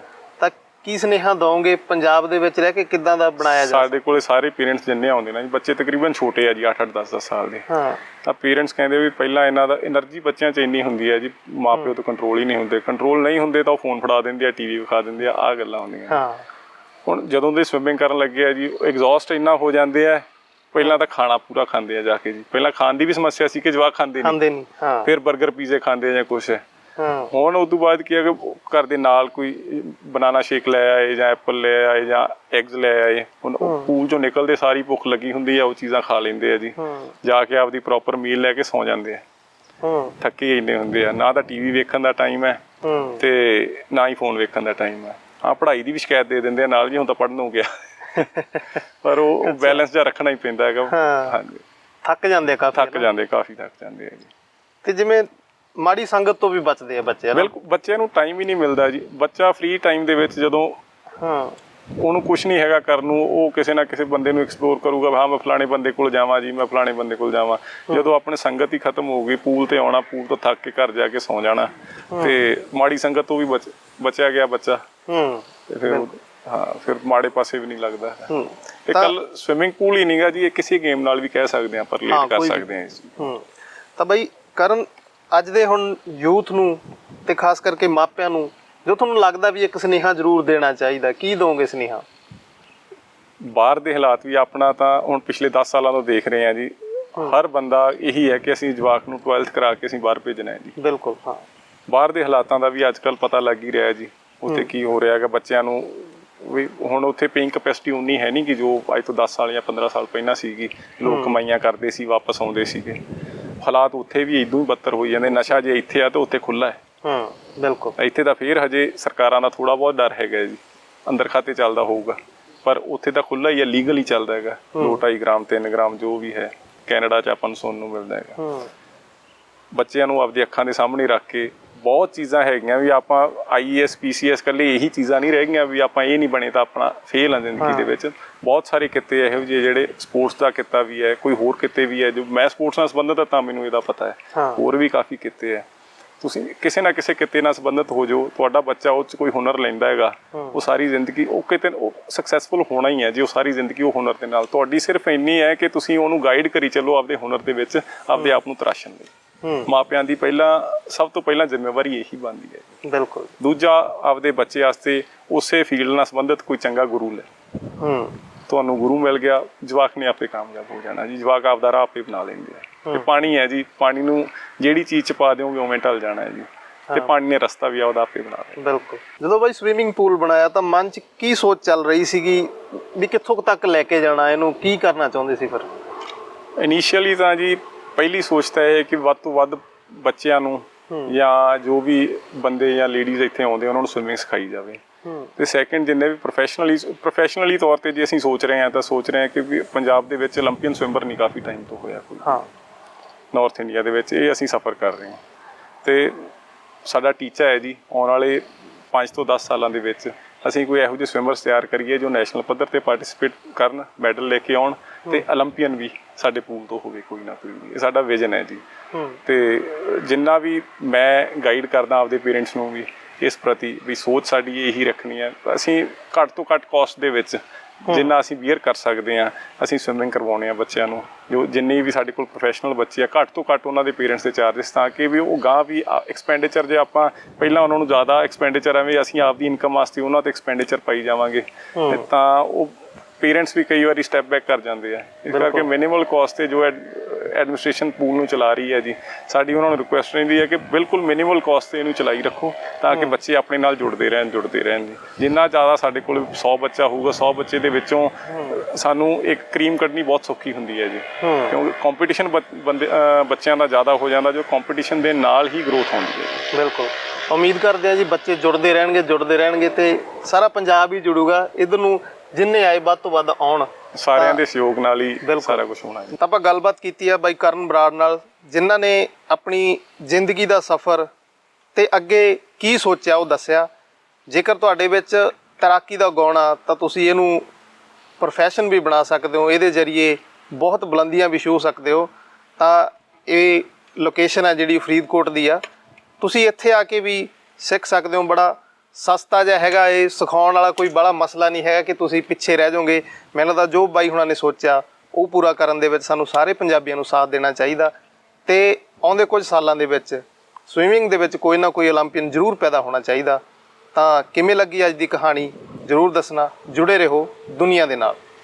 ਕੀ ਸਨੇਹਾ ਦਵੋਗੇ ਪੰਜਾਬ ਦੇ ਵਿੱਚ ਰਹਿ ਕੇ ਕਿੱਦਾਂ ਦਾ ਬਣਾਇਆ ਜਾ ਸਾਡੇ ਕੋਲੇ ਸਾਰੇ ਪੇਰੈਂਟਸ ਜਿੰਨੇ ਆਉਂਦੇ ਨੇ ਬੱਚੇ ਤਕਰੀਬਨ ਛੋਟੇ ਆ ਜੀ 8 8 10 10 ਸਾਲ ਦੇ। ਹਾਂ। ਤਾਂ ਪੇਰੈਂਟਸ ਕਹਿੰਦੇ ਵੀ ਪਹਿਲਾਂ ਇਹਨਾਂ ਦਾ એનર્ਜੀ ਬੱਚਿਆਂ 'ਚ ਇੰਨੀ ਹੁੰਦੀ ਹੈ ਜੀ ਮਾਪਿਓ ਤੋਂ ਕੰਟਰੋਲ ਹੀ ਨਹੀਂ ਹੁੰਦੇ। ਕੰਟਰੋਲ ਨਹੀਂ ਹੁੰਦੇ ਤਾਂ ਉਹ ਫੋਨ ਫੜਾ ਦਿੰਦੇ ਆ ਟੀਵੀ ਵਿਖਾ ਦਿੰਦੇ ਆ ਆ ਗੱਲਾਂ ਹੁੰਦੀਆਂ। ਹਾਂ। ਹੁਣ ਜਦੋਂ ਦੇ ਸਵਿਮਿੰਗ ਕਰਨ ਲੱਗੇ ਆ ਜੀ ਐਗਜ਼ੌਸਟ ਇੰਨਾ ਹੋ ਜਾਂਦੇ ਆ ਪਹਿਲਾਂ ਤਾਂ ਖਾਣਾ ਪੂਰਾ ਖਾਂਦੇ ਆ ਜਾ ਕੇ ਜੀ। ਪਹਿਲਾਂ ਖਾਣ ਦੀ ਵੀ ਸਮੱਸਿਆ ਸੀ ਕਿ ਜਵਾਕ ਖਾਂਦੇ ਨਹੀਂ ਖਾਂਦੇ ਨਹੀਂ ਹਾਂ। ਫਿਰ 버ਗਰ ਪੀਜ਼ੇ ਖਾਂਦੇ ਆ ਜਾਂ ਕੁਛ। ਹੈ ਹੁਣ ਉਸ ਤੋਂ ਬਾਅਦ ਕੀ ਹੈ ਕਿ ਘਰ ਦੇ ਨਾਲ ਕੋਈ ਬਨਾਨਾ ਸ਼ੇਕ ਲੈ ਆਏ ਜਾਂ ਐਪਲ ਲੈ ਆਏ ਜਾਂ ਐਗਸ ਲੈ ਆਏ ਹੁਣ ਪੂਲ ਚੋਂ ਨਿਕਲਦੇ ਸਾਰੀ ਭੁੱਖ ਲੱਗੀ ਹੁੰਦੀ ਆ ਉਹ ਚੀਜ਼ਾਂ ਖਾ ਲੈਂਦੇ ਆ ਜੀ। ਜਾ ਕੇ ਆਪਦੀ ਪ੍ਰੋਪਰ ਮੀਲ ਲੈ ਕੇ ਸੌ ਜਾਂਦੇ ਆ। ਹਾਂ। ਥੱਕੇ ਹੀ ਇੰਨੇ ਹੁੰਦੇ ਆ। ਨਾ ਤਾਂ ਟੀਵੀ ਵੇਖਣ ਦਾ ਟਾਈਮ ਹੈ। ਤੇ ਨਾ ਹੀ ਫੋਨ ਵੇਖਣ ਦਾ ਟਾਈਮ ਹੈ ਹਾਂ ਪੜ੍ਹਾਈ ਦੀ ਵੀ ਸ਼ਿਕਾਇਤ ਦੇ ਦਿੰਦੇ ਆ ਨਾਲ ਜੀ ਹੁਣ ਤਾਂ ਪੜ੍ਹਨ ਨੂੰ ਗਿਆ। ਪਰ ਉਹ ਬੈਲੈਂਸ ਜਿਹਾ ਰੱਖਣਾ ਹੀ ਪੈਂਦਾ ਹੈਗਾ। ਹਾਂ। ਹਾਂਜੀ। ਥੱਕ ਜਾਂਦੇ ਆ ਕਾਫੀ ਥੱਕ ਜਾਂਦੇ ਕਾਫੀ ਥੱਕ ਜਾਂਦੇ ਆ ਜੀ। ਤੇ ਜਿਵੇਂ ਮਾੜੀ ਸੰਗਤ ਤੋਂ ਵੀ ਬਚਦੇ ਆ ਬੱਚੇ ਹਨਾ ਬਿਲਕੁਲ ਬੱਚਿਆਂ ਨੂੰ ਟਾਈਮ ਹੀ ਨਹੀਂ ਮਿਲਦਾ ਜੀ। ਬੱਚਾ ਫ੍ਰੀ ਟਾਈਮ ਦੇ ਵਿੱਚ ਜਦੋਂ ਹਾਂ। ਉਹਨੂੰ ਕੁਝ ਨਹੀਂ ਹੈਗਾ ਕਰਨ ਨੂੰ ਉਹ ਕਿਸੇ ਨਾ ਕਿਸੇ ਬੰਦੇ ਨੂੰ ਐਕਸਪਲੋਰ ਕਰੂਗਾ ਹਾਂ ਮੈਂ ਫਲਾਣੇ ਬੰਦੇ ਕੋਲ ਜਾਵਾਂ ਜੀ ਮੈਂ ਫਲਾਣੇ ਬੰਦੇ ਕੋਲ ਜਾਵਾਂ। ਜਦੋਂ ਆਪਣੇ ਸੰਗਤ ਹੀ ਖਤਮ ਹੋ ਗਈ ਪੂਲ ਤੇ ਆਉਣਾ ਪੂਲ ਤੋਂ ਥੱਕ ਕੇ ਘਰ ਜਾ ਕੇ ਸੌ ਜਾਣਾ ਤੇ ਮਾੜੀ ਸੰਗਤ ਤੋਂ ਵੀ ਬਚ ਬਚਿਆ ਗਿਆ ਬੱਚਾ। ਹੂੰ। ਤੇ ਫਿਰ ਉਹ- ਹਾਂ ਫਿਰ ਮਾੜੇ ਪਾਸੇ ਵੀ ਨਹੀਂ ਲੱਗਦਾ। ਹੂੰ। ਇਹ ਕੱਲ ਸਵਿਮਿੰਗ ਪੂਲ ਹੀ ਨਹੀਂਗਾ ਜੀ ਇਹ ਕਿਸੇ ਗੇਮ ਨਾਲ ਵੀ ਕਹਿ ਸਕਦੇ ਹਾਂ ਪਰ ਹਾਂ, ਰਿਲੇਟ ਕਰ ਕੋਈ ਵੀ। ਸਕਦੇ ਹਾਂ ਇਸ ਚੀਜ਼ ਨੂੰ। ਹੂੰ। ਤਾਂ ਬਈ ਕਰਨ ਅੱਜ ਦੇ ਹੁਣ ਯੂਥ ਨੂੰ ਤੇ ਖਾਸ ਕਰਕੇ ਮਾਪਿਆਂ ਨੂੰ ਜੋ ਤੁਹਾਨੂੰ ਲੱਗਦਾ ਵੀ ਇੱਕ ਸੁਨੇਹਾ ਜ਼ਰੂਰ ਦੇਣਾ ਚਾਹੀਦਾ ਕੀ ਦੋਗੇ ਸੁਨੇਹਾ? ਬਾਹਰ ਦੇ ਹਾਲਾਤ ਵੀ ਆਪਣਾ ਤਾਂ ਹੁਣ ਪਿਛਲੇ 10 ਸਾਲਾਂ ਤੋਂ ਦੇਖ ਰਹੇ ਹਾਂ ਜੀ। ਹਰ ਬੰਦਾ ਇਹੀ ਹੈ ਕਿ ਅਸੀਂ ਜਵਾਕ ਨੂੰ 12th ਕਰਾ ਕੇ ਅਸੀਂ ਬਾਹਰ ਭੇਜਣਾ ਹੈ ਜੀ। ਬਿਲਕੁਲ ਹਾਂ। ਬਾਹਰ ਦੇ ਹਾਲਾਤਾਂ ਦਾ ਵੀ ਅੱਜਕੱਲ ਪਤਾ ਲੱਗ ਹੀ ਰਿਹਾ ਜੀ। ਉੱਥੇ ਕੀ ਹੋ ਰਿਹਾ ਹੈਗਾ ਬੱਚਿਆਂ ਨੂੰ ਵੀ ਹੁਣ ਉੱਥੇ ਪੇਇੰਗ ਕੈਪੈਸਿਟੀ ਉਨੀ ਹੈ ਨਹੀਂ ਕਿ ਜੋ ਅੱਜ ਤੋਂ 10 ਸਾਲ ਜਾਂ 15 ਸਾਲ ਪਹਿਲਾਂ ਸੀਗੀ। ਲੋਕ ਕਮਾਈਆਂ ਕਰਦੇ ਸੀ ਵਾਪਸ ਆਉਂਦੇ ਸੀਗੇ। ਹਾਲਾਤ ਉੱਥੇ ਵੀ ਇਦੋਂ ਬੱਤਰ ਹੋਈ ਜਾਂਦੇ ਨਸ਼ਾ ਜੇ ਇੱਥੇ ਆ ਤਾਂ ਉੱਥੇ ਖੁੱਲਾ ਹੈ। ਹਾਂ ਬਿਲਕੁਲ। ਇੱਥੇ ਤਾਂ ਫੇਰ ਹਜੇ ਸਰਕਾਰਾਂ ਦਾ ਥੋੜਾ ਬਹੁਤ ਡਰ ਹੈਗਾ ਜੀ। ਅੰਦਰ ਖਾਤੇ ਚੱਲਦਾ ਹੋਊਗਾ ਪਰ ਉੱਥੇ ਤਾਂ ਖੁੱਲਾ ਹੀ ਹੈ ਲੀਗਲ ਹੀ ਚੱਲਦਾ ਹੈਗਾ। 2.5 ਗ੍ਰਾਮ 3 ਗ੍ਰਾਮ ਜੋ ਵੀ ਹੈ ਕੈਨੇਡਾ ਚ ਆਪਾਂ ਨੂੰ ਸੁਣਨ ਨੂੰ ਮਿਲਦਾ ਹੈਗਾ। ਹੂੰ। ਬੱਚਿਆਂ ਨੂੰ ਆਪਦੀ ਅੱਖਾਂ ਦੇ ਸਾਹਮਣੇ ਰੱਖ ਕੇ ਬਹੁਤ ਚੀਜ਼ਾਂ ਹੈਗੀਆਂ ਵੀ ਆਪਾਂ ਆਈਐਸ ਪੀਸੀਐਸ ਕੱਲੇ ਇਹੀ ਚੀਜ਼ਾਂ ਨਹੀਂ ਰਹਿ ਗਈਆਂ ਵੀ ਆਪਾਂ ਇਹ ਨਹੀਂ ਬਣੇ ਤਾਂ ਆਪਣਾ ਫੇਲ ਆ ਜ਼ਿੰਦਗੀ ਦੇ ਵਿੱਚ। ਬਹੁਤ ਸਾਰੇ ਕਿੱਤੇ ਇਹੋ ਜਿਹੇ ਜਿਹੜੇ ਸਪੋਰਟਸ ਦਾ ਕਿੱਤਾ ਵੀ ਹੈ ਕੋਈ ਹੋਰ ਕਿੱਤੇ ਵੀ ਹੈ ਜੋ ਮੈਂ ਸਪੋਰਟਸ ਨਾਲ ਸੰਬੰਧਿਤ ਹਾਂ ਤਾਂ ਮੈਨੂੰ ਇਹਦਾ ਪਤਾ ਹੈ। ਹੋਰ ਵੀ ਕਾਫੀ ਕਿੱਤੇ ਹੈ ਤੁਸੀਂ ਕਿਸੇ ਨਾ ਕਿਸੇ ਕਿੱਤੇ ਨਾਲ ਸੰਬੰਧਿਤ ਹੋ ਜਾਓ ਤੁਹਾਡਾ ਬੱਚਾ ਉਹ ਚ ਕੋਈ ਹੁਨਰ ਲੈਂਦਾ ਹੈਗਾ ਉਹ ਸਾਰੀ ਜ਼ਿੰਦਗੀ ਉਹ ਕਿਤੇ ਉਹ ਸਕਸੈਸਫੁਲ ਹੋਣਾ ਹੀ ਹੈ ਜੇ ਉਹ ਸਾਰੀ ਜ਼ਿੰਦਗੀ ਉਹ ਹੁਨਰ ਦੇ ਨਾਲ। ਤੁਹਾਡੀ ਸਿਰਫ ਇੰਨੀ ਹੈ ਕਿ ਤੁਸੀਂ ਉਹਨੂੰ ਗਾਈਡ ਕਰੀ ਚੱਲੋ ਆਪਦੇ ਹੁਨਰ ਦੇ ਵਿੱਚ ਆਪਦੇ ਆਪ ਨੂੰ ਤਰਾਸ਼ਣ ਲਈ। ਮਾਪਿਆਂ ਦੀ ਪਹਿਲਾਂ ਸਭ ਤੋਂ ਪਹਿਲਾਂ ਜ਼ਿੰਮੇਵਾਰੀ ਇਹੀ ਬਣਦੀ ਹੈ। ਬਿਲਕੁਲ। ਦੂਜਾ ਆਪਦੇ ਬੱਚੇ ਵਾਸਤੇ ਉਸੇ ਫੀਲਡ ਨਾਲ ਸੰਬੰਧਿਤ ਕੋਈ ਚੰਗਾ ਗੁਰੂ ਲੈ। ਹੂੰ। ਤੁਹਾਨੂੰ ਗੁਰੂ ਮਿਲ ਗਿਆ ਜਵਾਕ ਨੇ ਆਪੇ ਕਾਮਯਾਬ ਹੋ ਜਾਣਾ ਜੀ ਜਵਾਕ ਆਪਦਾ ਰਾਹ ਆਪੇ ਬਣਾ ਲੈਂਦੇ ਆ ਤੇ ਪਾਣੀ ਹੈ ਜੀ ਪਾਣੀ ਨੂੰ ਜਿਹੜੀ ਚੀਜ਼ ਚ ਪਾ ਦਿਓਗੇ ਉਵੇਂ ਢਲ ਜਾਣਾ ਹੈ ਜੀ। ਤੇ ਪਾਣੀ ਨੇ ਰਸਤਾ ਵੀ ਆਪਦਾ ਆਪੇ ਬਣਾ ਲਿਆ। ਬਿਲਕੁਲ। ਜਦੋਂ ਬਾਈ ਸਵੀਮਿੰਗ ਪੂਲ ਬਣਾਇਆ ਤਾਂ ਮਨ 'ਚ ਕੀ ਸੋਚ ਚੱਲ ਰਹੀ ਸੀਗੀ ਵੀ ਕਿੱਥੋਂ ਤੱਕ ਲੈ ਕੇ ਜਾਣਾ ਇਹਨੂੰ ਕੀ ਕਰਨਾ ਚਾਹੁੰਦੇ ਸੀ ਫਿਰ? ਇਨੀਸ਼ੀਅਲੀ ਤਾਂ ਜੀ ਪਹਿਲੀ ਸੋਚ ਤਾਂ ਇਹ ਹੈ ਕਿ ਵੱਧ ਤੋਂ ਵੱਧ ਬੱਚਿਆਂ ਨੂੰ ਜਾਂ ਜੋ ਵੀ ਬੰਦੇ ਜਾਂ ਲੇਡੀਜ਼ ਇੱਥੇ ਆਉਂਦੇ ਉਹਨਾਂ ਨੂੰ ਸਵਿਮਿੰਗ ਸਿਖਾਈ ਜਾਵੇ। ਤੇ ਸੈਕੰਡ ਜਿੰਨੇ ਵੀ ਪ੍ਰੋਫੈਸ਼ਨਲੀ ਪ੍ਰੋਫੈਸ਼ਨਲੀ ਤੌਰ ਤੇ ਜੇ ਅਸੀਂ ਸੋਚ ਰਹੇ ਹਾਂ ਤਾਂ ਸੋਚ ਰਹੇ ਹਾਂ ਕਿ ਪੰਜਾਬ ਦੇ ਵਿੱਚ 올림픽 ਸਵਿਮਰ ਨਹੀਂ ਕਾਫੀ ਟਾਈਮ ਤੋਂ ਹੋਇਆ ਕੋਈ। ਹਾਂ। ਨਾਰਥ ਇੰਡੀਆ ਦੇ ਵਿੱਚ ਇਹ ਅਸੀਂ ਸਫਰ ਕਰ ਰਹੇ ਹਾਂ। ਤੇ ਸਾਡਾ ਟੀਚਾ ਹੈ ਜੀ ਆਉਣ ਵਾਲੇ 5 ਤੋਂ 10 ਸਾਲਾਂ ਦੇ ਵਿੱਚ ਅਸੀਂ ਕੋਈ ਇਹੋ ਜਿਹੇ ਸਵਿਮਰਸ ਤਿਆਰ ਕਰੀਏ ਜੋ ਨੈਸ਼ਨਲ ਪੱਧਰ ਤੇ ਪਾਰਟਿਸਿਪੇਟ ਕਰਨ ਮੈਡਲ ਲੈ ਕੇ ਆਉਣ ਤੇ 올림픽ਨ ਵੀ ਸਾਡੇ ਪੂਲ ਤੋਂ ਹੋਵੇ ਕੋਈ ਨਾ ਕੋਈ। ਇਹ ਸਾਡਾ ਵਿਜ਼ਨ ਹੈ ਜੀ। ਤੇ ਜਿੰਨਾ ਵੀ ਮੈਂ ਗਾਈਡ ਕਰਦਾ ਆਪਦੇ ਪੇਰੈਂਟਸ ਨੂੰ ਵੀ ਇਸ ਪ੍ਰਤੀ ਵੀ ਸੋਚ ਸਾਡੀ ਇਹੀ ਰੱਖਣੀ ਹੈ। ਅਸੀਂ ਘੱਟ ਤੋਂ ਘੱਟ ਕਾਸਟ ਦੇ ਵਿੱਚ ਜਿੰਨਾ ਅਸੀਂ ਬੀਅਰ ਕਰ ਸਕਦੇ ਆ ਅਸੀਂ ਸਵਿਮਿੰਗ ਕਰਵਾਉਣੇ ਆ ਬੱਚਿਆਂ ਨੂੰ। ਜੋ ਜਿੰਨੇ ਵੀ ਸਾਡੇ ਕੋਲ ਪ੍ਰੋਫੈਸ਼ਨਲ ਬੱਚੇ ਆ ਘੱਟ ਤੋਂ ਘੱਟ ਉਹਨਾਂ ਦੇ ਪੇਰੈਂਟਸ ਦੇ ਚਾਰजेस ਤਾਂ ਕਿ ਵੀ ਉਹ ਗਾਂ ਵੀ ਐਕਸਪੈਂਡੀਚਰ ਜੇ ਆਪਾਂ ਪਹਿਲਾਂ ਉਹਨਾਂ ਨੂੰ ਜ਼ਿਆਦਾ ਐਕਸਪੈਂਡੀਚਰ ਐਵੇਂ ਅਸੀਂ ਆਪਦੀ ਇਨਕਮ ਵਾਸਤੇ ਉਹਨਾਂ ਤੇ ਐਕਸਪੈਂਡੀਚਰ ਪਾਈ ਜਾਵਾਂਗੇ। ਤੇ ਤਾਂ ਉਹ ਪੇਰੈਂਟਸ ਵੀ ਕਈ ਵਾਰੀ ਸਟੈਪ ਬੈਕ ਕਰ ਜਾਂਦੇ ਆ। ਇਸ ਕਰਕੇ ਮਿਨੀਮਲ ਕਾਸਟ ਤੇ ਜੋ ਐਡਮਿਨਿਸਟ੍ਰੇਸ਼ਨ ਪੂਲ ਨੂੰ ਚਲਾ ਰਹੀ ਹੈ ਜੀ। ਸਾਡੀ ਉਹਨਾਂ ਨੂੰ ਰਿਕੁਐਸਟ ਰਹਿੰਦੀ ਹੈ ਕਿ ਬਿਲਕੁਲ ਮਿਨੀਮਲ ਕਾਸਟ ਤੇ ਇਹਨੂੰ ਚਲਾਈ ਰੱਖੋ ਤਾਂ ਕਿ ਬੱਚੇ ਆਪਣੇ ਨਾਲ ਜੁੜਦੇ ਰਹਿਣ ਜੁੜਦੇ ਰਹਿਣ ਜੀ। ਜਿੰਨਾ ਜ਼ਿਆਦਾ ਸਾਡੇ ਕੋਲ 100 ਬੱਚਾ ਹੋਊਗਾ 100 ਬੱਚੇ ਦੇ ਵਿੱਚੋਂ ਸਾਨੂੰ ਇੱਕ ਕਰੀਮ ਕੱਢਣੀ ਬਹੁਤ ਸੌਖੀ ਹੁੰਦੀ ਹੈ ਜੀ। ਕਿਉਂਕਿ ਕੰਪੀਟੀਸ਼ਨ ਬੱਚਿਆਂ ਦਾ ਜ਼ਿਆਦਾ ਹੋ ਜਾਂਦਾ ਜੋ ਕੰਪੀਟੀਸ਼ਨ ਦੇ ਨਾਲ ਹੀ ਗਰੋਥ ਹੁੰਦੀ ਹੈ ਜੀ। ਬਿਲਕੁਲ। ਉਮੀਦ ਕਰਦੇ ਆ ਜੀ ਬੱਚੇ ਜੁੜਦੇ ਰਹਿਣਗੇ ਜੁੜਦੇ ਰਹਿਣਗੇ ਤੇ ਸਾਰਾ ਪੰਜਾਬ ਹੀ ਜੁੜੂਗਾ। ਇਧਰ ਨੂੰ ਜਿੰਨੇ ਆਏ ਵੱਧ ਤੋਂ ਵੱਧ ਆਉਣ ਸਾਰਿਆਂ ਦੇ ਸਹਿਯੋਗ ਨਾਲ ਹੀ ਸਾਰਾ ਕੁਝ ਹੋਣਾ ਜੀ। ਤਾਂ ਆਪਾਂ ਗੱਲਬਾਤ ਕੀਤੀ ਆ ਬਾਈ ਕਰਨ ਬਰਾੜ ਨਾਲ ਜਿਨ੍ਹਾਂ ਨੇ ਆਪਣੀ ਜ਼ਿੰਦਗੀ ਦਾ ਸਫ਼ਰ ਤੇ ਅੱਗੇ ਕੀ ਸੋਚਿਆ ਉਹ ਦੱਸਿਆ। ਜੇਕਰ ਤੁਹਾਡੇ ਵਿੱਚ ਤੈਰਾਕੀ ਦਾ ਗੁਣ ਆ ਤਾਂ ਤੁਸੀਂ ਇਹਨੂੰ ਪ੍ਰੋਫੈਸ਼ਨ ਵੀ ਬਣਾ ਸਕਦੇ ਹੋ। ਇਹਦੇ ਜ਼ਰੀਏ ਬਹੁਤ ਬੁਲੰਦੀਆਂ ਵੀ ਛੂਹ ਸਕਦੇ ਹੋ। ਤਾਂ ਇਹ ਲੋਕੇਸ਼ਨ ਹੈ ਜਿਹੜੀ ਫਰੀਦਕੋਟ ਦੀ ਆ। ਤੁਸੀਂ ਇੱਥੇ ਆ ਕੇ ਵੀ ਸਿੱਖ ਸਕਦੇ ਹੋ ਬੜਾ ਸਸਤਾ ਜਿਹਾ ਹੈਗਾ ਇਹ, ਸਿਖਾਉਣ ਵਾਲਾ ਕੋਈ ਬੜਾ ਮਸਲਾ ਨਹੀਂ ਹੈਗਾ ਕਿ ਤੁਸੀਂ ਪਿੱਛੇ ਰਹਿ ਜਾਓਗੇ। ਮੈਨੂੰ ਤਾਂ ਜੋ ਬਾਈ ਹੁਣਾਂ ਨੇ ਸੋਚਿਆ, ਉਹ ਪੂਰਾ ਕਰਨ ਦੇ ਵਿੱਚ ਸਾਨੂੰ ਸਾਰੇ ਪੰਜਾਬੀਆਂ ਨੂੰ ਸਾਥ ਦੇਣਾ ਚਾਹੀਦਾ। ਤੇ ਆਉਂਦੇ ਕੁਝ ਸਾਲਾਂ ਦੇ ਵਿੱਚ ਸਵੀਮਿੰਗ ਦੇ ਵਿੱਚ ਕੋਈ ਨਾ ਕੋਈ 올림픽ਨ ਜ਼ਰੂਰ ਪੈਦਾ ਹੋਣਾ ਚਾਹੀਦਾ। ਤਾਂ ਕਿਵੇਂ ਲੱਗੀ ਅੱਜ ਦੀ ਕਹਾਣੀ? ਜ਼ਰੂਰ ਦੱਸਣਾ। ਜੁੜੇ ਰਹੋ ਦੁਨੀਆ ਦੇ ਨਾਲ।